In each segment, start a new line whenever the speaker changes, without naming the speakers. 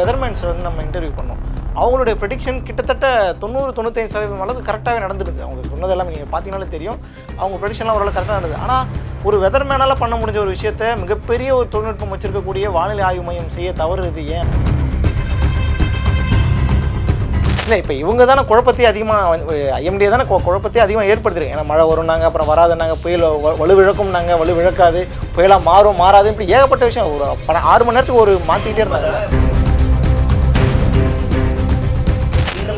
வெதர்மேன்ஸ் வந்து நம்ம இன்டர்வியூ பண்ணோம். அவங்களுடைய ப்ரெடிக்ஷன் கிட்டத்தட்ட தொண்ணூறு தொண்ணூத்தஞ்சு சதவீதம் அளவுக்கு கரெக்டாகவே நடந்துருது அவங்க சொன்னதெல்லாம் நீங்கள் பார்த்தீங்கனாலே தெரியும். அவங்க ப்ரெடிக்ஷன்லாம் ஓரளவு கரெக்டாக நடந்தது. ஆனால் ஒரு வெதர்மேனால் பண்ண முடிஞ்ச ஒரு விஷயத்த மிகப்பெரிய ஒரு தொழில்நுட்பம் வச்சிருக்கக்கூடிய வானிலை ஆய்வு மையம் செய்ய தவறுது ஏன்? இல்லை இப்போ இவங்க தானே குழப்பத்தையே அதிகமாக ஐஎம்டிஏ தானே கு- குழப்பத்தையே அதிகமாக ஏற்படுத்திருக்கு ஏன்னா மழை வரும்னாங்க அப்புறம் வராதுன்னாங்க புயல் வலுவிழக்கும் வலு வலுவிழக்காது வலு விழக்காது புயலாக மாறும் மாறாது இப்படி ஏகப்பட்ட விஷயம். ஒரு ஆறு மணி நேரத்துக்கு ஒரு மாற்றிக்கிட்டே இருந்தாங்க.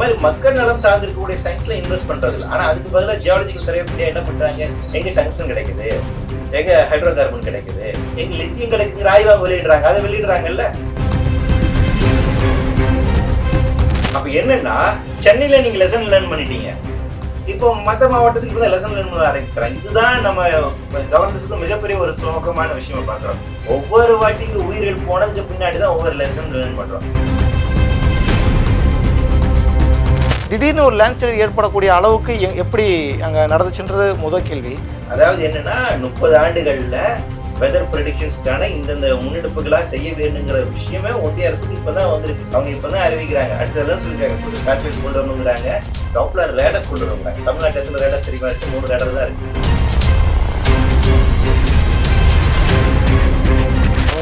மாதிரி மக்கள் நலம் சார்ந்து இருக்கக்கூடிய சயின்ஸ்ல இன்வெஸ்ட் பண்றது ஆனா அதுக்கு பதிலாக ஜியாலஜிக்கல் சர்வே பண்ணி என்ன பண்றாங்க? எங்க டங்ஸ்டன் கிடைக்குது? எங்க ஹைட்ரோ கார்பன் கிடைக்குது? எங்க லித்தியம் கிடைக்குது ஆய்வா வெளியிடுறாங்க. அதை வெளியிடுறாங்கல்ல? அப்ப என்னன்னா சென்னையில நீங்க லெசன் லேர்ன் பண்ணிட்டீங்க. இப்போ மற்ற மாவட்டத்துக்கு தான் லெசன் லேர்ன் பண்ண ஆரம்பிக்கிறாங்க. இதுதான் நம்ம கவர்னன்ஸுக்கு மிகப்பெரிய ஒரு சோகமான விஷயமா பார்க்குறோம். ஒவ்வொரு வாட்டிக்கு உயிரிழப்பு போனதுக்கு பின்னாடி தான் ஒவ்வொரு லெசன் லேர்ன் பண்றோம்.
திடீர்னு ஒரு லேண்ட்ஸ்லைட் ஏற்படக்கூடிய அளவுக்கு எப்படி அங்கே நடந்துச்சுன்றது முதல் கேள்வி.
அதாவது என்னன்னா முப்பது ஆண்டுகளில் வெதர் ப்ரெடிக்ஷன்ஸ்க்கான இந்தந்த முன்னெடுப்புகளாக செய்ய வேணுங்கிற விஷயமே ஒன்றிய அரசுக்கு இப்போ தான் வந்திருக்கு. அவங்க இப்பதான் அறிவிக்கிறாங்க. அடுத்ததான் சொல்லியிருக்காங்க. புது சேட்டலைட் கொண்டு வரணுங்கிறாங்க. டாப்லர் ரேடர்ஸ் கொண்டு வருவாங்க தமிழ்நாட்டில் ரேடர்ஸ் தெரியுமா? மூணு ரேடர் தான் இருக்குது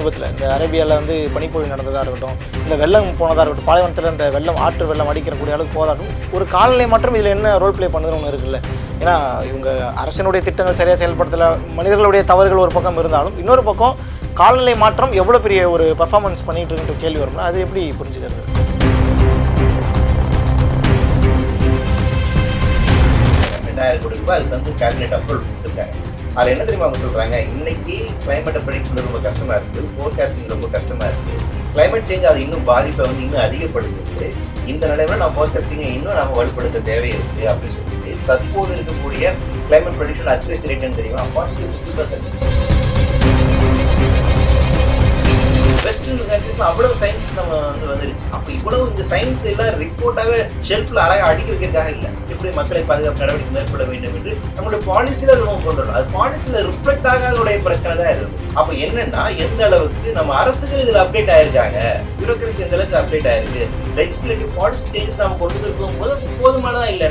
சமீபத்தில் இந்த அரேபியாவில் வந்து பனிப்பொழிவு நடந்ததாக இருக்கட்டும் இல்லை வெள்ளம் போனதாக இருக்கட்டும் பாலைவனத்தில் இந்த வெள்ளம் ஆற்று வெள்ளம் அடிக்கிறக்கூடிய அளவுக்கு போதாட்டும் ஒரு காலநிலை மாற்றம் இதில் என்ன ரோல் ப்ளே பண்ணுதுன்னு ஒன்று இருக்குல்ல. ஏன்னா இவங்க அரசினுடைய திட்டங்கள் சரியாக செயல்படுத்தலை மனிதர்களுடைய தவறுகள் ஒரு பக்கம் இருந்தாலும் இன்னொரு பக்கம் காலநிலை மாற்றம் எவ்வளோ பெரிய ஒரு பர்ஃபார்மன்ஸ் பண்ணிட்டு இருக்குன்ற கேள்வி வரும்னா அது எப்படி புரிஞ்சுக்கிறது?
ரெண்டாயிரம் கோடி ரூபாய் அதுக்கு வந்து கேபினெட் அப்ரூவல் கொடுத்துருக்காங்க. அதில் என்ன தெரியுமா அவங்க சொல்கிறாங்க இன்னைக்கு கிளைமேட்டை படிக்கிறது ரொம்ப கஷ்டமா இருக்குது ஃபோர்காஸ்டிங் ரொம்ப கஷ்டமா இருக்குது கிளைமேட் சேஞ்ச் அது இன்னும் பாதிப்பை வந்து இன்னும் அதிகப்படுத்துது. இந்த நிலைமையில நம்ம ஃபோர்காஸ்டிங்கை இன்னும் நம்ம வலுப்படுத்த தேவை இருக்குது அப்படின்னு சொல்லிட்டு தற்போது இருக்கக்கூடிய கிளைமேட் ப்ரொடிக்ஷன் அக்யூரேசி ரேட்டுன்னு தெரியுமா? ஃபார்ட்டி ஃபிஃப்டி பர்சன்ட் வெஸ்டர்ன் கண்ட்ரீஸ்ல அவ்வளவு சயின்ஸ் நம்ம வந்து வந்துருச்சு. அப்ப இவ்வளவு இந்த சயின்ஸ் எல்லாம் ரிப்போர்ட்டாவே ஷெல்ஃப்ல அழகா அடுக்கி வைக்கிறதுக்காக இல்ல. எப்படி மக்களை பாதுகாப்பு நடவடிக்கை மேற்கொள்ள வேண்டும் என்று நம்மளுடைய பாலிசியில அதை நம்ம கொண்டு வரணும் அது பாலிசியில ரிஃப்ளெக்ட் ஆகாதோடைய பிரச்சனை தான் இருக்கு அப்ப என்னன்னா எந்த அளவுக்கு நம்ம அரசுகள் இதுல அப்டேட் ஆயிருக்காங்க பியூரோக்ரஸி எந்த அளவுக்கு அப்டேட் ஆயிருக்கு லெஜிஸ்லேட்டிவ் பாலிசி சேஞ்சஸ் நம்ம கொண்டு இருக்கும் போது போதுமானதா இல்லை?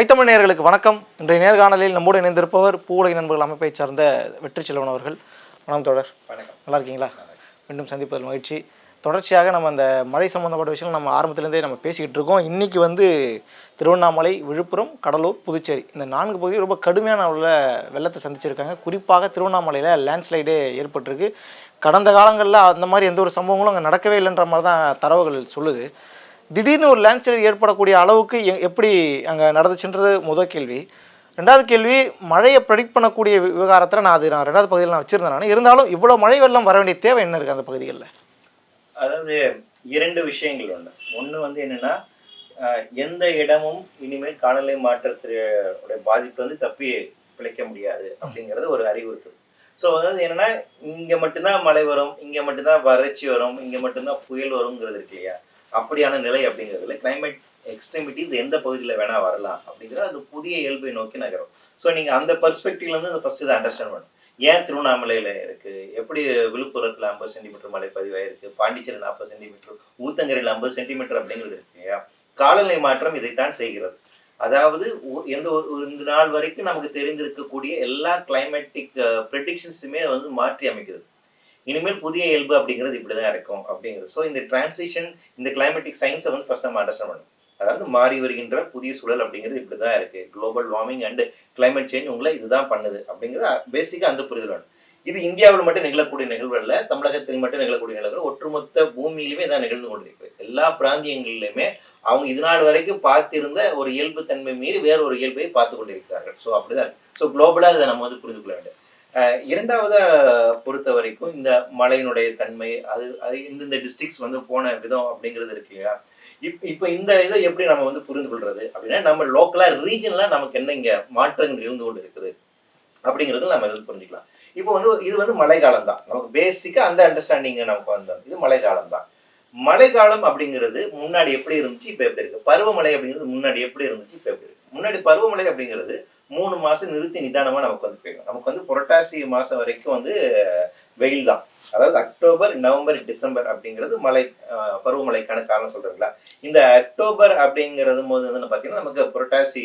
ஐத்தமிழ் நேயர்களுக்கு வணக்கம். இன்றைய நேர்காணலில் நம்மோடு இணைந்திருப்பவர் பூவுலக நண்பர்கள் அமைப்பைச் சார்ந்த வெற்றி செல்வன் அவர்கள். வணக்கம் தொடர்
வணக்கம்.
நல்லா இருக்கீங்களா? மீண்டும் சந்திப்பதில் மகிழ்ச்சி. தொடர்ச்சியாக நம்ம அந்த மழை சம்மந்தப்பட்ட விஷயங்கள் நம்ம ஆரம்பத்துலேருந்தே நம்ம பேசிக்கிட்டு இருக்கோம். இன்றைக்கி வந்து திருவண்ணாமலை விழுப்புரம் கடலூர் புதுச்சேரி இந்த நான்கு பகுதியும் ரொம்ப கடுமையான அளவில் வெள்ளத்தை சந்திச்சிருக்காங்க. குறிப்பாக திருவண்ணாமலையில் லேண்ட்ஸ்லைடே ஏற்பட்டிருக்கு. கடந்த காலங்களில் அந்த மாதிரி எந்த ஒரு சம்பவங்களும் அங்கே நடக்கவே இல்லைன்ற மாதிரி தான் தரவுகள் சொல்லுது. திடீர்னு ஒரு லேண்ட்ஸ்லைட் ஏற்படக்கூடிய அளவுக்கு எப்படி அங்கே நடந்துச்சுன்றது முதல் கேள்வி. ரெண்டாவது கேள்வி மழையை ப்ரெடிக்ட் பண்ணக்கூடிய விவகாரத்தில் நான் அது நான் ரெண்டாவது பகுதியில் நான் வச்சுருந்தேன் நான். இருந்தாலும் இவ்வளோ மழை வெள்ளம் வர வேண்டிய தேவை என்ன இருக்குது அந்த பகுதிகளில்?
அதாவது இரண்டு விஷயங்கள் ஒன்று ஒன்று வந்து என்னென்னா எந்த இடமும் இனிமேல் காலநிலை மாற்றத்துடைய பாதிப்பு வந்து தப்பி பிழைக்க முடியாது அப்படிங்கிறது ஒரு அறிவுறுத்தல். ஸோ அதாவது என்னன்னா இங்கே மட்டும்தான் மழை வரும் இங்கே மட்டும்தான் வறட்சி வரும் இங்கே மட்டும்தான் புயல் வருங்கிறது இருக்கு இல்லையா? அப்படியான நிலை அப்படிங்கிறதுல கிளைமேட் எக்ஸ்ட்ரீமிட்டிஸ் எந்த பகுதியில வேணா வரலாம் அப்படிங்கிறது அது புதிய இயல்பை நோக்கி நகரும். ஸோ நீங்க அந்த பெர்ஸ்பெக்டிவ்லேருந்து அந்த ஃபர்ஸ்ட் இதை அண்டர்ஸ்டாண்ட் பண்ணணும். ஏன் திருவண்ணாமலையில இருக்கு? எப்படி விழுப்புரத்துல ஐம்பது சென்டிமீட்டர் மழை பதிவாயிருக்கு? பாண்டிச்சேரி நாற்பது சென்டிமீட்டர் ஊத்தங்கரையில் ஐம்பது சென்டிமீட்டர் அப்படிங்கிறது இருக்கு இல்லையா? காலநிலை மாற்றம் இதைத்தான் செய்கிறது. அதாவது எந்த ஒரு ஒரு இந்த நாள் வரைக்கும் நமக்கு தெரிந்திருக்கக்கூடிய எல்லா கிளைமேட்டிக் ப்ரெடிக்ஷன்ஸுமே வந்து மாற்றி அமைக்கிறது. இனிமேல் புதிய இயல்பு அப்படிங்கிறது இப்படிதான் இருக்கும் அப்படிங்கிறது. ஸோ இந்த டிரான்சிஷன் இந்த கிளைமேட்டிக் சயின்ஸை வந்து ஃபர்ஸ்ட் நம்ம அண்டர்ஸ்டாண்ட் பண்ணணும். அதாவது மாறி வருகின்ற புதிய சூழல் அப்படிங்கிறது இப்படி தான் இருக்கு. Global warming and climate change உங்களை இதுதான் பண்ணுது அப்படிங்கிறது பேசிக்காக அந்த புரிதல் வேணும். இது இந்தியாவில் மட்டும் நிகழக்கூடிய நிகழ்வு அல்ல தமிழகத்தில் மட்டும் நிகழக்கூடிய நிகழ்வு ஒட்டுமொத்த பூமியிலுமே இதான் நிகழ்ந்து கொண்டிருக்கு. எல்லா பிராந்தியங்களிலுமே அவங்க இது நாள் வரைக்கும் பார்த்திருந்த ஒரு இயல்பு தன்மை மீறி வேற ஒரு இயல்பை பார்த்து கொண்டிருக்கிறார்கள். ஸோ அப்படிதான் ஸோ குளோபலாக இதை நம்ம வந்து புரிந்து கொள்ள வேண்டும். இரண்டாவதா பொறுத்த வரைக்கும் இந்த மழையினுடைய தன்மை அது அது இந்தந்த டிஸ்ட்ரிக்ஸ் வந்து போன விதம் அப்படிங்கிறது இருக்கு இல்லையா? இப் இப்போ இந்த இதை எப்படி நம்ம வந்து புரிந்து கொள்றது அப்படின்னா நம்ம லோக்கலா ரீஜன்ல நமக்கு என்ன இங்க மாற்றங்கள் இருந்து கொண்டு இருக்குது அப்படிங்கிறது நம்ம இதில் புரிஞ்சுக்கலாம். இப்போ வந்து இது வந்து மழைக்காலம் தான். நமக்கு பேசிக்கா அந்த அண்டர்ஸ்டாண்டிங் நமக்கு வந்தோம் இது மழைக்காலம் தான். மழைக்காலம் அப்படிங்கிறது முன்னாடி எப்படி இருந்துச்சு இப்போ எப்படி இருக்கு? பருவமழை அப்படிங்கிறது முன்னாடி எப்படி இருந்துச்சு இப்போ எப்படி இருக்கு? முன்னாடி பருவமழை அப்படிங்கிறது மூணு மாசம் நிறுத்தி நிதானமா நமக்கு வந்து பெய்யும் நமக்கு வந்து புரட்டாசி மாசம் வரைக்கும் வந்து வெயில் தான். அதாவது அக்டோபர் நவம்பர் டிசம்பர் அப்படிங்கிறது மழை பருவமழைக்கான காரணம் சொல்றீங்களா இந்த அக்டோபர் அப்படிங்கிறது போது வந்து பார்த்தீங்கன்னா நமக்கு புரட்டாசி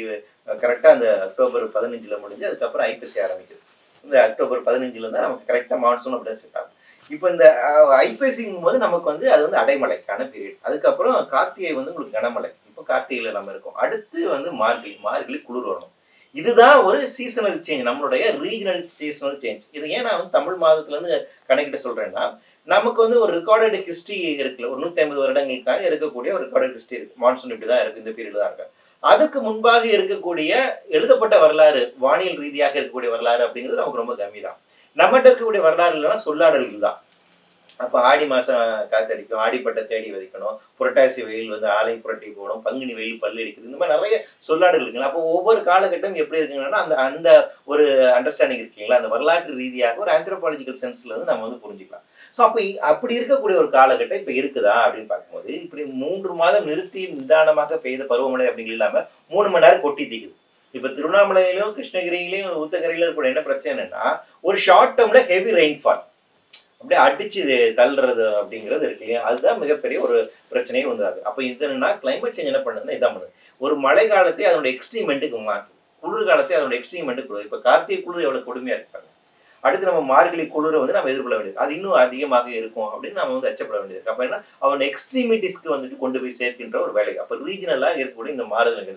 கரெக்டாக அந்த அக்டோபர் பதினஞ்சுல முடிஞ்சு அதுக்கப்புறம் ஐப்பசி ஆரம்பிக்குது. இந்த அக்டோபர் பதினஞ்சுல தான் நமக்கு கரெக்டாக மான்சூன் அப்படின்னு செட் ஆகும் இப்போ இந்த ஐப்பசிங்கும் போது நமக்கு வந்து அது வந்து அடைமலைக்கான பீரியட் அதுக்கப்புறம் கார்த்திகை வந்து உங்களுக்கு கனமழை. இப்போ கார்த்திகையில நம்ம இருக்கோம். அடுத்து வந்து மார்கழி மார்கழி குளிர் வரணும் இதுதான் ஒரு சீசனல் சேஞ்ச் நம்மளுடைய ரீஜனல் சீசனல் சேஞ்ச் இது ஏன் நான் வந்து தமிழ் மாதத்துலேருந்து கணக்கிட்ட கணக்கிட்டு நமக்கு வந்து ஒரு ரெக்கார்டட் ஹிஸ்ட்ரி இருக்குல்ல ஒரு நூற்றி ஐம்பது வருடங்களுக்காக இருக்கக்கூடிய ஒரு ரெக்கார்டட் ஹிஸ்ட்ரி இருக்கு. மான்சூன் இப்படிதான் இருக்குது இந்த பீரியட் தான் இருக்கு. அதுக்கு முன்பாக இருக்கக்கூடிய எழுதப்பட்ட வரலாறு வானியல் ரீதியாக இருக்கக்கூடிய வரலாறு அப்படிங்கிறது நமக்கு ரொம்ப கம்மி தான். நம்மகிட்ட இருக்கக்கூடிய வரலாறு இல்லைன்னா சொல்லாடல்கள் தான். அப்ப ஆடி மாசம் காத்தடிக்கும் ஆடிப்பட்ட தேடி விதைக்கணும் புரட்டாசி வெயில் வந்து ஆலை புரட்டி போகணும் பங்குனி வெயில் பல்லு அடிக்குது இந்த மாதிரி நிறைய சொல்லாடல் இருக்குங்களா அப்போ ஒவ்வொரு காலகட்டம் எப்படி இருக்குங்கன்னா அந்த அந்த ஒரு அண்டர்ஸ்டாண்டிங் இருக்கீங்களா? அந்த வரலாற்று ரீதியாக ஒரு ஆந்த்ரோபாலஜிக்கல் சென்ஸ்ல இருந்து நம்ம வந்து புரிஞ்சுக்கலாம். ஸோ அப்போ அப்படி இருக்கக்கூடிய ஒரு காலகட்டம் இப்போ இருக்குதா அப்படின்னு பார்க்கும்போது இப்படி மூன்று மாதம் நிறுத்தி நிதானமாக பெய்த பருவமழை அப்படிங்கிறது இல்லாமல் மூணு மணி நேரம் கொட்டி தீக்குது. இப்போ திருவண்ணாமலையிலும் கிருஷ்ணகிரியிலையும் ஊத்தகரையிலும் இருக்கக்கூடிய என்ன பிரச்சனைன்னா ஒரு ஷார்ட் டேர்ம்ல ஹெவி ரெயின்ஃபால் அப்படியே அடிச்சு தள்ளுறது அப்படிங்கிறது இருக்கு இல்லையா? அதுதான் மிகப்பெரிய ஒரு பிரச்சனையே வந்து அப்போ இது என்னன்னா கிளைமேட் சேஞ்ச் என்ன பண்ணுதுன்னா இதான் பண்ணுது. ஒரு மழை காலத்தை அதனுடைய எக்ஸ்ட்ரீமெண்ட்டுக்கு மாற்று குளிர் காலத்தை அதனுடைய எக்ஸ்ட்ரீமெண்ட்டுக்கு இப்போ கார்த்திகை குளிர் எவ்வளவு கொடுமையா இருப்பாங்க அடுத்து நம்ம மார்கழி குளிரை வந்து நம்ம எதிர்கொள்ள வேண்டியது. அது இன்னும் அதிகமாக இருக்கும் அப்படின்னு நம்ம வந்து அச்சப்பட வேண்டியது அப்போ என்ன? அவன் எக்ஸ்ட்ரீமிட்டிஸ்க்கு வந்துட்டு கொண்டு போய் சேர்க்கின்ற ஒரு வேலை. அப்போ ரீஜனலாக இருக்கக்கூடிய இந்த மாறுதல்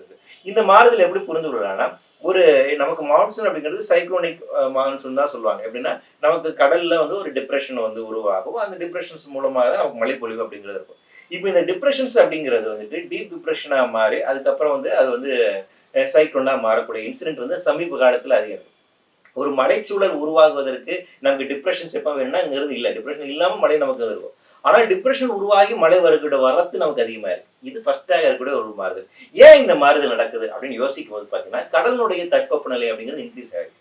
இந்த மாறுதல் எப்படி புரிந்து கொள்ளலாம்னா ஒரு நமக்கு மான்சூன் அப்படிங்கிறது சைக்ளோனிக் மான்சூன் தான் சொல்லுவாங்க. எப்படின்னா நமக்கு கடல்ல வந்து ஒரு டிப்ரெஷன் வந்து உருவாகும். அந்த டிப்ரெஷன்ஸ் மூலமாக தான் நமக்கு மழைப்பொழிவு அப்படிங்கிறது இருக்கும். இப்போ இந்த டிப்ரெஷன்ஸ் அப்படிங்கிறது வந்துட்டு டீப் டிப்ரெஷனா மாறி அதுக்கப்புறம் வந்து அது வந்து சைக்ளோனா மாறக்கூடிய இன்சிடென்ட் வந்து சமீப காலத்துல அதிகம் இருக்கு ஒரு மழைச்சூழல் உருவாகுவதற்கு நமக்கு டிப்ரெஷன்ஸ் எப்போ வேணும்னாங்கிறது இல்லை. டிப்ரெஷன் இல்லாம மழை நமக்கு இருக்கும் ஆனா டிப்ரெஷன் உருவாகி மழை வரக்கூடிய வரத்து நமக்கு அதிகமா இருக்கு. இது ஃபர்ஸ்டாக இருக்கக்கூடிய ஒரு மாறுதல். ஏன் இந்த மாறுதல் நடக்குது அப்படின்னு யோசிக்கும் போது பாத்தீங்கன்னா கடலுடைய தட்பவெப்பநிலை அப்படிங்கிறது இன்க்ரீஸ் ஆகுது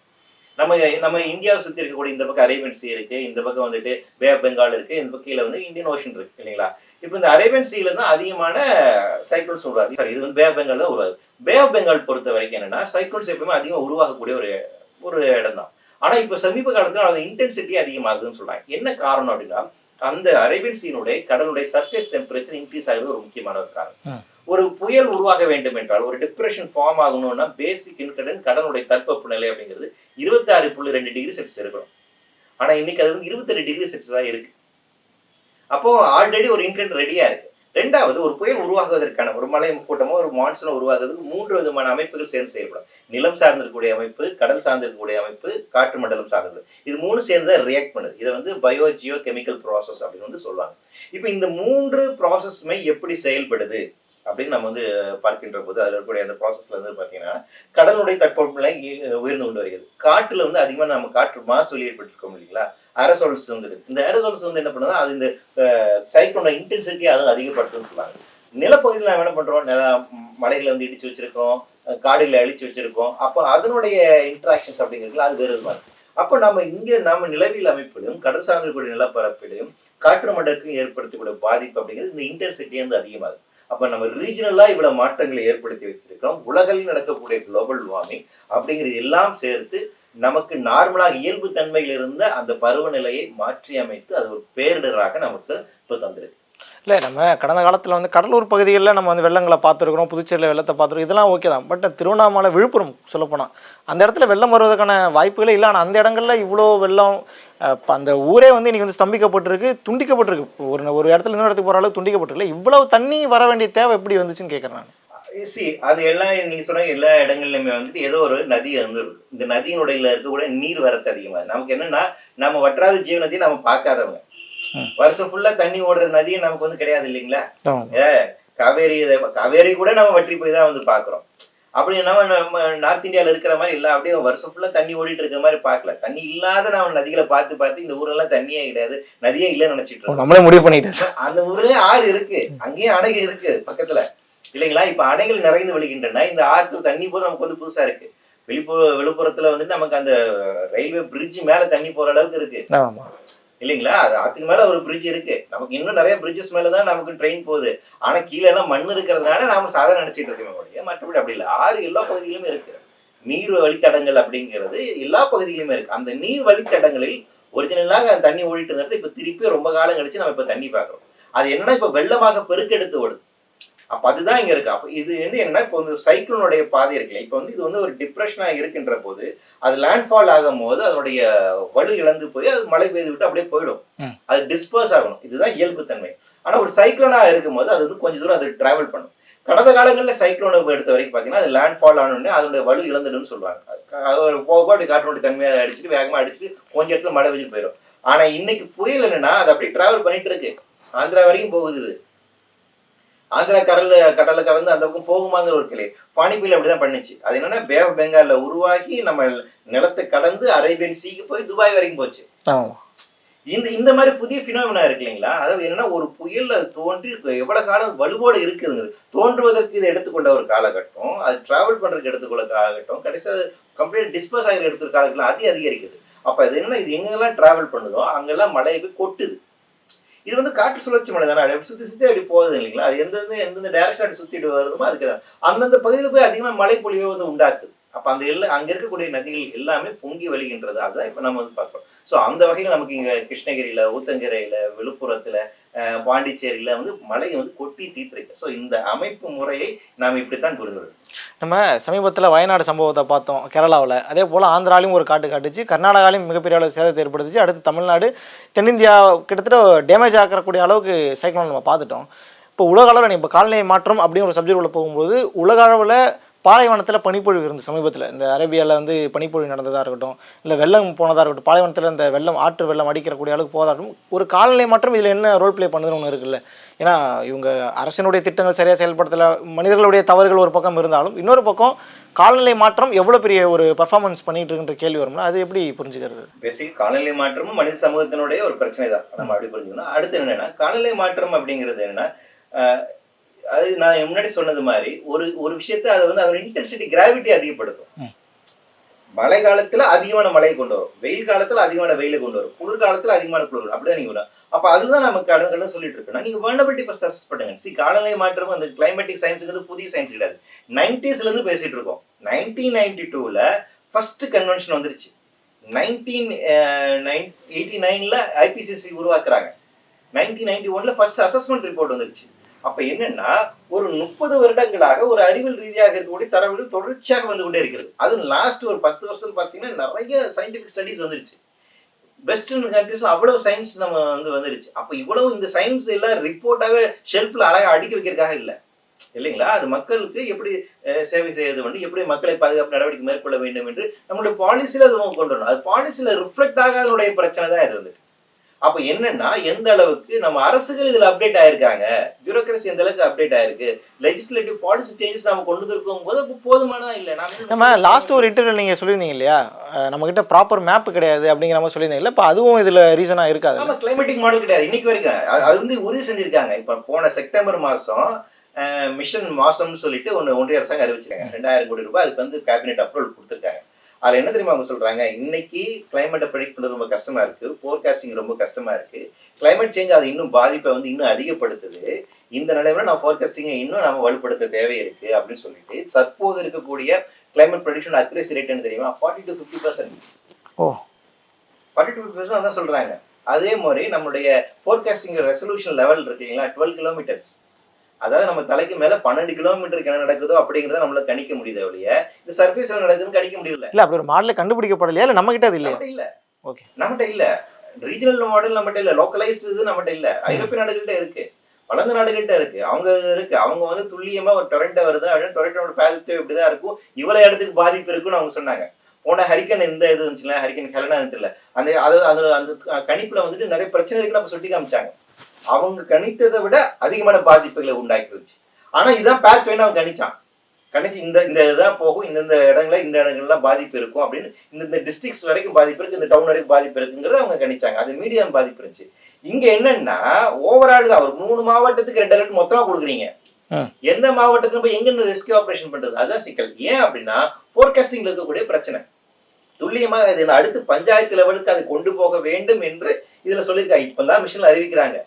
நம்ம நம்ம இந்தியாவை சுத்தி இருக்கக்கூடிய இந்த பக்கம் அரேபியன் சி இருக்கு இந்த பக்கம் வந்துட்டு பே ஆஃப் பெங்கால் இருக்கு இந்த பக்கம் கீழே வந்து இந்தியன் ஓஷன் இருக்கு இல்லைங்களா? இப்போ இந்த அரேபியன் சீல தான் அதிகமான சைக்கிள்ஸ் உருவாது சாரி இது வந்து பே ஆஃப் பெங்கால் தான் உருவாது பே ஆஃப் பெங்கால் பொறுத்த வரைக்கும் என்னன்னா சைக்கிள்ஸ் எப்பவுமே அதிகமாக உருவாகக்கூடிய ஒரு ஒரு இடம் தான் ஆனா இப்போ சமீப காலத்துல அது இன்டென்சிட்டி அதிகமாகுதுன்னு சொல்றாங்க. என்ன காரணம் அப்படின்னா அந்த அரேபியன் சீனுடைய கடலுடைய சர்ஃபேஸ் டெம்பரேச்சர் இன்க்ரீஸ் ஆகுது ஒரு முக்கியமான ஒரு காரணம். ஒரு புயல் உருவாக வேண்டும் என்றால் ஒரு டிப்ரெஷன் ஃபார்ம் ஆகணும்னா பேசிக் இன்கடன் கடனுடைய தட்பவெப்பநிலை அப்படிங்கிறது இருபத்தி ஆறு புள்ளி ரெண்டு டிகிரி செல்சியஸ் இருக்கணும். ஆனா இன்னைக்கு அது வந்து இருபத்தெட்டு டிகிரி செல்சியஸ் தான் இருக்கு. அப்போ ஆல்ரெடி ஒரு இன்கண்ட் ரெடியா இருக்கு. ரெண்டாவது ஒரு புயல் உருவாகுவதற்கான ஒரு மலை கூட்டமோ ஒரு மான்சூன் உருவாகுறதுக்கு மூன்று விதமான அமைப்புகள் சேர்ந்து செயல்படும் நிலம் சார்ந்திருக்கக்கூடிய அமைப்பு கடல் சார்ந்திருக்கக்கூடிய அமைப்பு காற்று மண்டலம் சார்ந்தது. இது மூணு சேர்ந்து ரியாக்ட் பண்ணுது. இதை வந்து பயோ ஜியோ கெமிக்கல் ப்ராசஸ் அப்படின்னு வந்து சொல்லுவாங்க. இப்போ இந்த மூன்று ப்ராசஸ்மே எப்படி செயல்படுது அப்படின்னு நம்ம வந்து பார்க்கின்ற போது அதில் இருக்கக்கூடிய அந்த ப்ராசஸ்ல வந்து பார்த்தீங்கன்னா கடலுடைய தட்பவெப்பநிலை உயர்ந்து கொண்டு வருகிறது. காற்றுல வந்து அதிகமாக நம்ம காற்று மாசு வெளியேற்பட்டிருக்கோம் இல்லைங்களா? அரசோல்ஸ் வந்து இந்த அரசோல்ஸ் வந்து என்ன பண்ணுன்னா அது இந்த சைக்ளோட இன்டென்சிட்டி அதுவும் அதிகப்படுத்துன்னு சொல்லுவாங்க. நிலப்பகுதியில் நம்ம என்ன பண்றோம்? நில மலைகளை வந்து இடிச்சு வச்சிருக்கோம் காடுகளை அழிச்சு வச்சிருக்கோம். அப்போ அதனுடைய இன்ட்ராக்ஷன்ஸ் அப்படிங்கிறதுல அது வேறு விதமா அப்போ நம்ம இங்கே நாம நிலவியல் அமைப்பிலும் கடல் சார்ந்திருக்கக்கூடிய நிலப்பரப்பிலையும் காற்று மண்டலத்திலும் ஏற்படுத்தக்கூடிய பாதிப்பு அப்படிங்கிறது இந்த இன்டென்சிட்டி வந்து அதிகமாகுது. அப்போ நம்ம ரீஜனலாக இவ்வளோ மாற்றங்களை ஏற்படுத்தி வச்சிருக்கோம் உலகில் நடக்கக்கூடிய குளோபல் வார்மிங் அப்படிங்கிறது எல்லாம் சேர்த்து நமக்கு நார்மலாக இயல்பு தன்மையில் இருந்த அந்த பருவநிலையை மாற்றி அமைத்து அது ஒரு பேரிடராக நமக்கு இப்போ தந்திருக்கு.
இல்லை நம்ம கடந்த காலத்தில் வந்து கடலூர் பகுதிகளில் நம்ம வந்து வெள்ளங்களை பார்த்துருக்குறோம் புதுச்சேரியில் வெள்ளத்தை பார்த்துருக்கோம் இதெல்லாம் ஓகே தான். பட் திருவண்ணாமலை விழுப்புரம் சொல்லப்போனால் அந்த இடத்துல வெள்ளம் வருவதற்கான வாய்ப்புகளே இல்லை. ஆனால் அந்த இடங்கள்ல இவ்வளோ வெள்ளம் அந்த ஊரே வந்து இன்னைக்கு வந்து ஸ்தம்பிக்கப்பட்டிருக்கு துண்டிக்கப்பட்டிருக்கு. ஒரு ஒரு இடத்துல இன்னொரு இடத்துக்கு போகிற அளவுக்கு துண்டிக்கப்பட்டிருக்கு. இவ்வளவு தண்ணி வர வேண்டிய தேவை எப்படி வந்துச்சுன்னு கேட்குறேன் நான்.
சி அது எல்லாம் நீங்க சொன்ன எல்லா இடங்கள்லயுமே வந்துட்டு ஏதோ ஒரு நதி வந்து இருக்கு. இந்த நதியினுடைய இருக்கக்கூடிய நீர் வரத்து அதிகமா. நமக்கு என்னன்னா நம்ம வற்றாத ஜீவனத்தையும் நம்ம பார்க்காதவங்க. வருஷம் ஃபுல்லா தண்ணி ஓடுற நதியும் நமக்கு வந்து கிடையாது இல்லைங்களா? காவேரி காவேரி கூட நம்ம வற்றி போய் தான் வந்து பாக்குறோம் அப்படி நம்ம நம்ம நார்த் இந்தியால இருக்கிற மாதிரி இல்ல அப்படியே வருஷம் ஃபுல்லா தண்ணி ஓடிட்டு இருக்கிற மாதிரி பார்க்கல. தண்ணி இல்லாத நம்ம நதிகளை பார்த்து பார்த்து இந்த ஊரெல்லாம் தண்ணியே கிடையாது நதியே இல்லைன்னு நினைச்சிட்டு இருக்கோம்.
நம்மளே முடிவு பண்ணிட்டேன்
அந்த ஊர்லயே ஆறு இருக்கு. அங்கேயும் அணை இருக்கு பக்கத்துல. இல்லைங்களா? இப்ப அணைகள் நிறைந்து விழுகின்றன. இந்த ஆற்று தண்ணி போது நமக்கு வந்து புதுசா இருக்கு. விழுப்பு விழுப்புரத்துல வந்து நமக்கு அந்த ரயில்வே பிரிட்ஜ் மேல தண்ணி போற அளவுக்கு இருக்கு. இல்லைங்களா? அது அதுக்கு மேல ஒரு பிரிட்ஜ் இருக்கு. நமக்கு இன்னும் நிறைய பிரிட்ஜஸ் மேல தான் நமக்கு ட்ரெயின் போகுது. ஆனா கீழே எல்லாம் மண் இருக்கிறதுனால நாம சாதாரண நினைச்சிட்டு இருக்கோமே மற்றபடி அப்படி இல்லை. ஆறு எல்லா பகுதியிலுமே இருக்கு. நீர் வழித்தடங்கள் அப்படிங்கிறது எல்லா பகுதியிலுமே இருக்கு. அந்த நீர் வழித்தடங்களில் ஒரிஜினலாக தண்ணி ஓடிட்டு இருந்தது. இப்ப திருப்பி ரொம்ப காலம் கழிச்சு நம்ம இப்ப தண்ணி பார்க்கறோம் அது என்னன்னா இப்ப வெள்ளமாக பெருக்கெடுத்து ஓடுது. அப்ப அதுதான் இங்க இருக்கு. அப்ப இது வந்து என்னன்னா இப்போ வந்து சைக்ளோனுடைய பாதை இருக்குல்ல இப்ப வந்து இது வந்து ஒரு டிப்ரெஷனா இருக்கின்ற போது அது லேண்ட்ஃபால் ஆகும் போது அதனுடைய வலு இழந்து போய் அது மழை பெய்து விட்டு அப்படியே போயிடும். அது டிஸ்பர்ஸ் ஆகணும். இதுதான் இயல்பு தன்மை. ஆனா ஒரு சைக்ளோனா இருக்கும்போது அது வந்து கொஞ்ச தூரம் அது டிராவல் பண்ணும். கடந்த காலங்களில் சைக்ளோனை எடுத்த வரைக்கும் பார்த்தீங்கன்னா அது லேண்ட் ஃபால் ஆனோடனே அதனுடைய வலு இழந்துடுன்னு சொல்லுவாங்க. அது ஒரு போக அப்படி காற்றோட தன்மையை அடிச்சுட்டு வேகமா அடிச்சுட்டு கொஞ்ச இடத்துல மழை பெஞ்சு போயிடும். ஆனா இன்னைக்கு புயல் என்னன்னா அது அப்படி டிராவல் பண்ணிட்டு இருக்கு. ஆந்திரா வரைக்கும் போகுது. ஆந்திரா கடல்ல கடல்ல கடந்து அந்த பக்கம் போகுமாங்கிற ஒரு கிளை பானிபுயல் அப்படிதான் பண்ணுச்சு. அது என்னன்னா பே ஆஃப் பெங்கால்ல உருவாக்கி நம்ம நிலத்தை கடந்து அரேபியன் சீக்கு போய் துபாய் வரைக்கும் போச்சு. இந்த இந்த மாதிரி புதிய பினாமினா இருக்கு இல்லைங்களா? அதாவது என்னன்னா ஒரு புயல் அது தோன்றி எவ்வளவு காலம் வலுவோடு இருக்குதுங்க தோன்றுவதற்கு இதை எடுத்துக்கொண்ட ஒரு காலகட்டம் அது டிராவல் பண்றதுக்கு எடுத்துக்கொள்ள காலகட்டம் கடைசி அது கம்ப்ளீட் டிஸ்பர்ஸ் ஆகிற எடுத்துக்கிற காலகட்டம் அதி அதிகரிக்குது. அப்ப இது என்னன்னா இது எங்கெல்லாம் டிராவல் பண்ணுதோ அங்கெல்லாம் மழை போய் கொட்டுது. இது வந்து காற்று சுழற்சி மலை தானே? அப்படி சுற்றி சுற்றி அப்படி போகுது இல்லைங்களா? அது எந்தெந்த எந்தெந்த டைரக்ஷன் அப்படி சுத்திட்டு வருதுமோ அதுக்கு தான். அந்தந்த பகுதியில் போய் அதிகமாக மழை பொழிவை வந்து உண்டாக்குது. அப்ப அந்த எல்லாம் அங்க இருக்கக்கூடிய நதிகள் எல்லாமே பொங்கி வழிகின்றது. அதுதான் இப்ப நம்ம வந்து பார்க்குறோம். சோ அந்த வகையில் நமக்கு இங்க கிருஷ்ணகிரியில ஊத்தங்கரையில விழுப்புரத்துல பாண்டிச்சேரியில் பாண்டிச்சேரியில வந்து மழை வந்து கொட்டி தீர்த்திருக்கு. சோ இந்த அமைப்பு முறையை நாம் இப்படித்தான் புரிந்து
நம்ம சமீபத்தில் வயநாடு சம்பவத்தை பார்த்தோம் கேரளாவில். அதே போல் ஆந்திராலையும் ஒரு காட்டு காட்டுச்சு. கர்நாடகாலையும் மிகப்பெரிய அளவு சேதத்தை ஏற்படுத்துச்சு. அடுத்து தமிழ்நாடு. தென்னிந்தியா கிட்டத்தட்ட டேமேஜ் ஆக்கக்கூடிய அளவுக்கு சைக்ளோன் நம்ம பார்த்துட்டோம். இப்போ உலக அளவில் இப்போ காலநிலை மாற்றம் அப்படின்னு ஒரு சப்ஜெக்ட் உள்ள போகும்போது உலக அளவில் பாலைவனத்தில் பனிப்பொழிவு இருந்தது சமீபத்தில். இந்த அரேபியாவில் வந்து பனிப்பொழிவு நடந்ததாக இருக்கட்டும் இல்லை வெள்ளம் போனதாக இருக்கட்டும் பாலைவனத்தில் இந்த வெள்ளம் ஆற்று வெள்ளம் அடிக்கிறக்கூடிய அளவுக்கு போதாக இருக்கட்டும் ஒரு காலநிலை மாற்றம் இதில் என்ன ரோல் ப்ளே பண்ணுதுன்னு ஒன்று இருக்குல்ல. ஏன்னா இவங்க அரசினுடைய திட்டங்கள் சரியாக செயல்படுத்தல மனிதர்களுடைய தவறுகள் ஒரு பக்கம் இருந்தாலும் இன்னொரு பக்கம் காலநிலை மாற்றம் எவ்வளோ பெரிய ஒரு பர்ஃபார்மன்ஸ் பண்ணிட்டு இருக்குன்ற கேள்வி வரும்னா அது எப்படி புரிஞ்சுக்கிறது?
பேசிக் காலநிலை மாற்றமும் மனித சமூகத்தினுடைய ஒரு பிரச்சனை தான் நம்ம அப்படி புரிஞ்சுக்கணும். அடுத்து என்னன்னா காலநிலை மாற்றம் அப்படிங்கிறது என்னன்னா அது நான் முன்னாடி சொன்னது மாதிரி ஒரு ஒரு விஷயத்தை அதை வந்து அதோட இன்டென்சிட்டி கிராவிட்டி அதிகப்படுத்தும். மழை காலத்துல அதிகமான மழையை கொண்டு வரும். வெயில் காலத்துல அதிகமான வெயிலை கொண்டு வரும். குளிர் காலத்துல அதிகமான குளிர். அப்படிதான் நீங்க விடும் அப்ப அதுதான் நமக்கு கடற்கடல சொல்லிட்டு இருக்கோம் நீங்க வேண்டபிலிட்டி ஃபர்ஸ்ட் அசஸ் பண்ணுங்க. சி காலநிலை மாற்றம் அந்த கிளைமேட்டிக் சயின்ஸுங்கிறது புதிய சயின்ஸ் கிடையாது. நைன்டிஸ்ல இருந்து பேசிட்டு இருக்கோம். நைன்டீன் நைன்டி டூல ஃபர்ஸ்ட் கன்வென்ஷன் வந்துருச்சு. நைன்டீன் எயிட்டி நைன்ல ஐபிசிசி உருவாக்குறாங்க. நைன்டீன் நைன்டி ஒன்ல ஃபர்ஸ்ட் அசஸ்மெண்ட் ரிப்போர்ட் வந்துருச்சு. அப்ப என்னன்னா ஒரு முப்பது வருடங்களாக ஒரு அறிவியல் ரீதியாக இருக்கக்கூடிய தரவுகள் தொடர்ச்சியாக வந்து கொண்டே இருக்கிறது. அதுவும் லாஸ்ட் ஒரு பத்து வருஷம் பார்த்தீங்கன்னா நிறைய சயின்டிபிக் ஸ்டடிஸ் வந்துருச்சு. வெஸ்டர்ன் கண்ட்ரிஸ்ல அவ்வளவு சயின்ஸ் நம்ம வந்து வந்துருச்சு. அப்ப இவ்வளவு இந்த சயின்ஸ் எல்லாம் ரிப்போர்ட்டாவே ஷெல்ஃப்ல அழகா அடுக்கி வைக்கிறதுக்காக இல்லை. இல்லைங்களா? அது மக்களுக்கு எப்படி சேவை செய்வது வந்து எப்படி மக்களை பாதுகாப்பு நடவடிக்கை மேற்கொள்ள வேண்டும் என்று நம்மளுடைய பாலிசியில அது கொண்டு வரணும். அது பாலிசியில ரிஃப்ளெக்ட் ஆகாதனுடைய பிரச்சனை தான் இது அப்ப என்னன்னா எந்த அளவுக்கு நம்ம அரசுகள் இதுல அப்டேட் ஆயிருக்காங்க? பியூரோக்ரஸி எந்த அளவுக்கு அப்டேட் ஆயிருக்கு? லெஜிஸ்லேட்டிவ் பாலிசி சேஞ்சஸ் நம்ம கொண்டு இருக்கும் போது அப்போ போதுமானதா இல்ல? நாம
நம்ம லாஸ்ட் ஒரு இன்டர்வியூ நீங்கள் சொல்லியிருந்தீங்க இல்லையா? அஹ் நம்மகிட்ட ப்ராப்பர் மேப் கிடையாது அப்படிங்கிற மாதிரி சொல்லியிருந்தீங்க இப்போ அதுவும் இதில் ரீசனாக இருக்காது.
ஆமா கிளைமேட்டிக் மாடல் கிடையாது. இன்னைக்கு வரைக்கும் அது- வந்து உறுதி செஞ்சிருக்காங்க. இப்ப போன செப்டம்பர் மாசம் மிஷன் மாசம்னு சொல்லிட்டு ஒன்னு ஒன்றிய அரசாங்கம் அறிவிச்சிருக்காங்க. ரெண்டாயிரம் கோடி ரூபாய் அதுக்கு வந்து கேபினெட் அப்ரூவல் கொடுத்துருக்காங்க. அதுல என்ன தெரியுமா அவங்க சொல்றாங்க? இன்னைக்கு கிளைமேட்டை ப்ரெடிக்ட் பண்றது ரொம்ப கஷ்டமா இருக்கு. ஃபோர்காஸ்டிங் ரொம்ப கஷ்டமா இருக்கு. கிளைமேட் சேஞ்ச் அது இன்னும் பாதிப்பை வந்து இன்னும் அதிகப்படுத்துது. இந்த நிலைமையில நான் ஃபோர்காஸ்டிங்கை இன்னும் நம்ம வலுப்படுத்த தேவை இருக்கு அப்படின்னு சொல்லிட்டு தற்போது இருக்கக்கூடிய கிளைமேட் ப்ரெடிக்ஷன் அக்யூரேசி ரேட் என்ன தெரியுமா? Forty to fifty percent
O.
Forty two percent அதான் சொல்றாங்க. அதே மாதிரி நம்மளுடைய ஃபோர்காஸ்டிங் ரெசல்யூஷன் லெவல் இருக்கு இல்லைங்களா? டுவெல் கிலோமீட்டர்ஸ் அதாவது நம்ம தலைக்கு மேல பன்னெண்டு கிலோமீட்டருக்கு என்ன நடக்குதோ அப்படிங்கறத நம்மளால கணிக்க முடியுது ஒழிய இந்த சர்ஃபேஸ்ல நடக்குதுன்னு கணிக்க முடியல.
இல்லை அப்படி ஒரு மாடலே கண்டுபிடிக்கப்படலையா? இல்லை நம்மகிட்ட அது இல்லையா?
நம்மகிட்ட இல்ல.
ஓகே
நம்மகிட்ட இல்ல. ரீஜனல் மாடல் நம்மகிட்ட இல்ல. லோக்கலைஸ்டு இது நம்மகிட்ட இல்ல. ஐரோப்பிய நாடுகள்கிட்ட இருக்கு. வளர்ந்த நாடுகள்கிட்ட இருக்கு. அவங்க இருக்கு. அவங்க வந்து துல்லியமா ஒரு டொரண்டோ வருது அப்படின்னு டொரண்டோட பேலத்து இப்படிதான் இருக்கும். இவ்வளவு இடத்துக்கு பாதிப்பு இருக்குன்னு அவங்க சொன்னாங்க. போன ஹரிக்கன் எந்த இது இருந்துச்சுல ஹரிக்கன் ஹெலனா தெரியல. அந்த அது அது அந்த கணிப்புல வந்துட்டு நிறைய பிரச்சனை இருக்குன்னு அப்ப சுட்டி காமிச்சாங்க. அவங்க கணித்ததை விட அதிகமான பாதிப்புகளை உண்டாக்கிருச்சு. ஆனா இதான் பேத் வேணும் அவன் கணிச்சான். கணிச்சு இந்த இந்த இதுதான் போகும் இந்தந்த இடங்கள்ல இந்த இடங்கள்லாம் பாதிப்பு இருக்கும் அப்படின்னு இந்த டிஸ்ட்ரிக்ட்ஸ் வரைக்கும் பாதிப்பு இருக்கு இந்த டவுன் வரைக்கும் பாதிப்பு இருக்குங்கிறத அவங்க கணிச்சாங்க. அது மீடியம் பாதிப்பு இருந்துச்சு. இங்க என்னன்னா ஓவரால் தான் ஒரு மூணு மாவட்டத்துக்கு ரெண்டு அலர்ட் மொத்தமா கொடுக்குறீங்க. எந்த மாவட்டத்துல போய் எங்க ரெஸ்கியூ ஆபரேஷன் பண்றது? அதுதான் சிக்கல். ஏன் அப்படின்னா ஃபோர்காஸ்டிங்ல இருக்கக்கூடிய பிரச்சனை. துல்லியமாக இது அடுத்து பஞ்சாயத்து லெவலுக்கு அதை கொண்டு போக வேண்டும் என்று இதுல சொல்லியிருக்காங்க. இப்பதான் மிஷின்ல அறிவிக்கிறாங்க.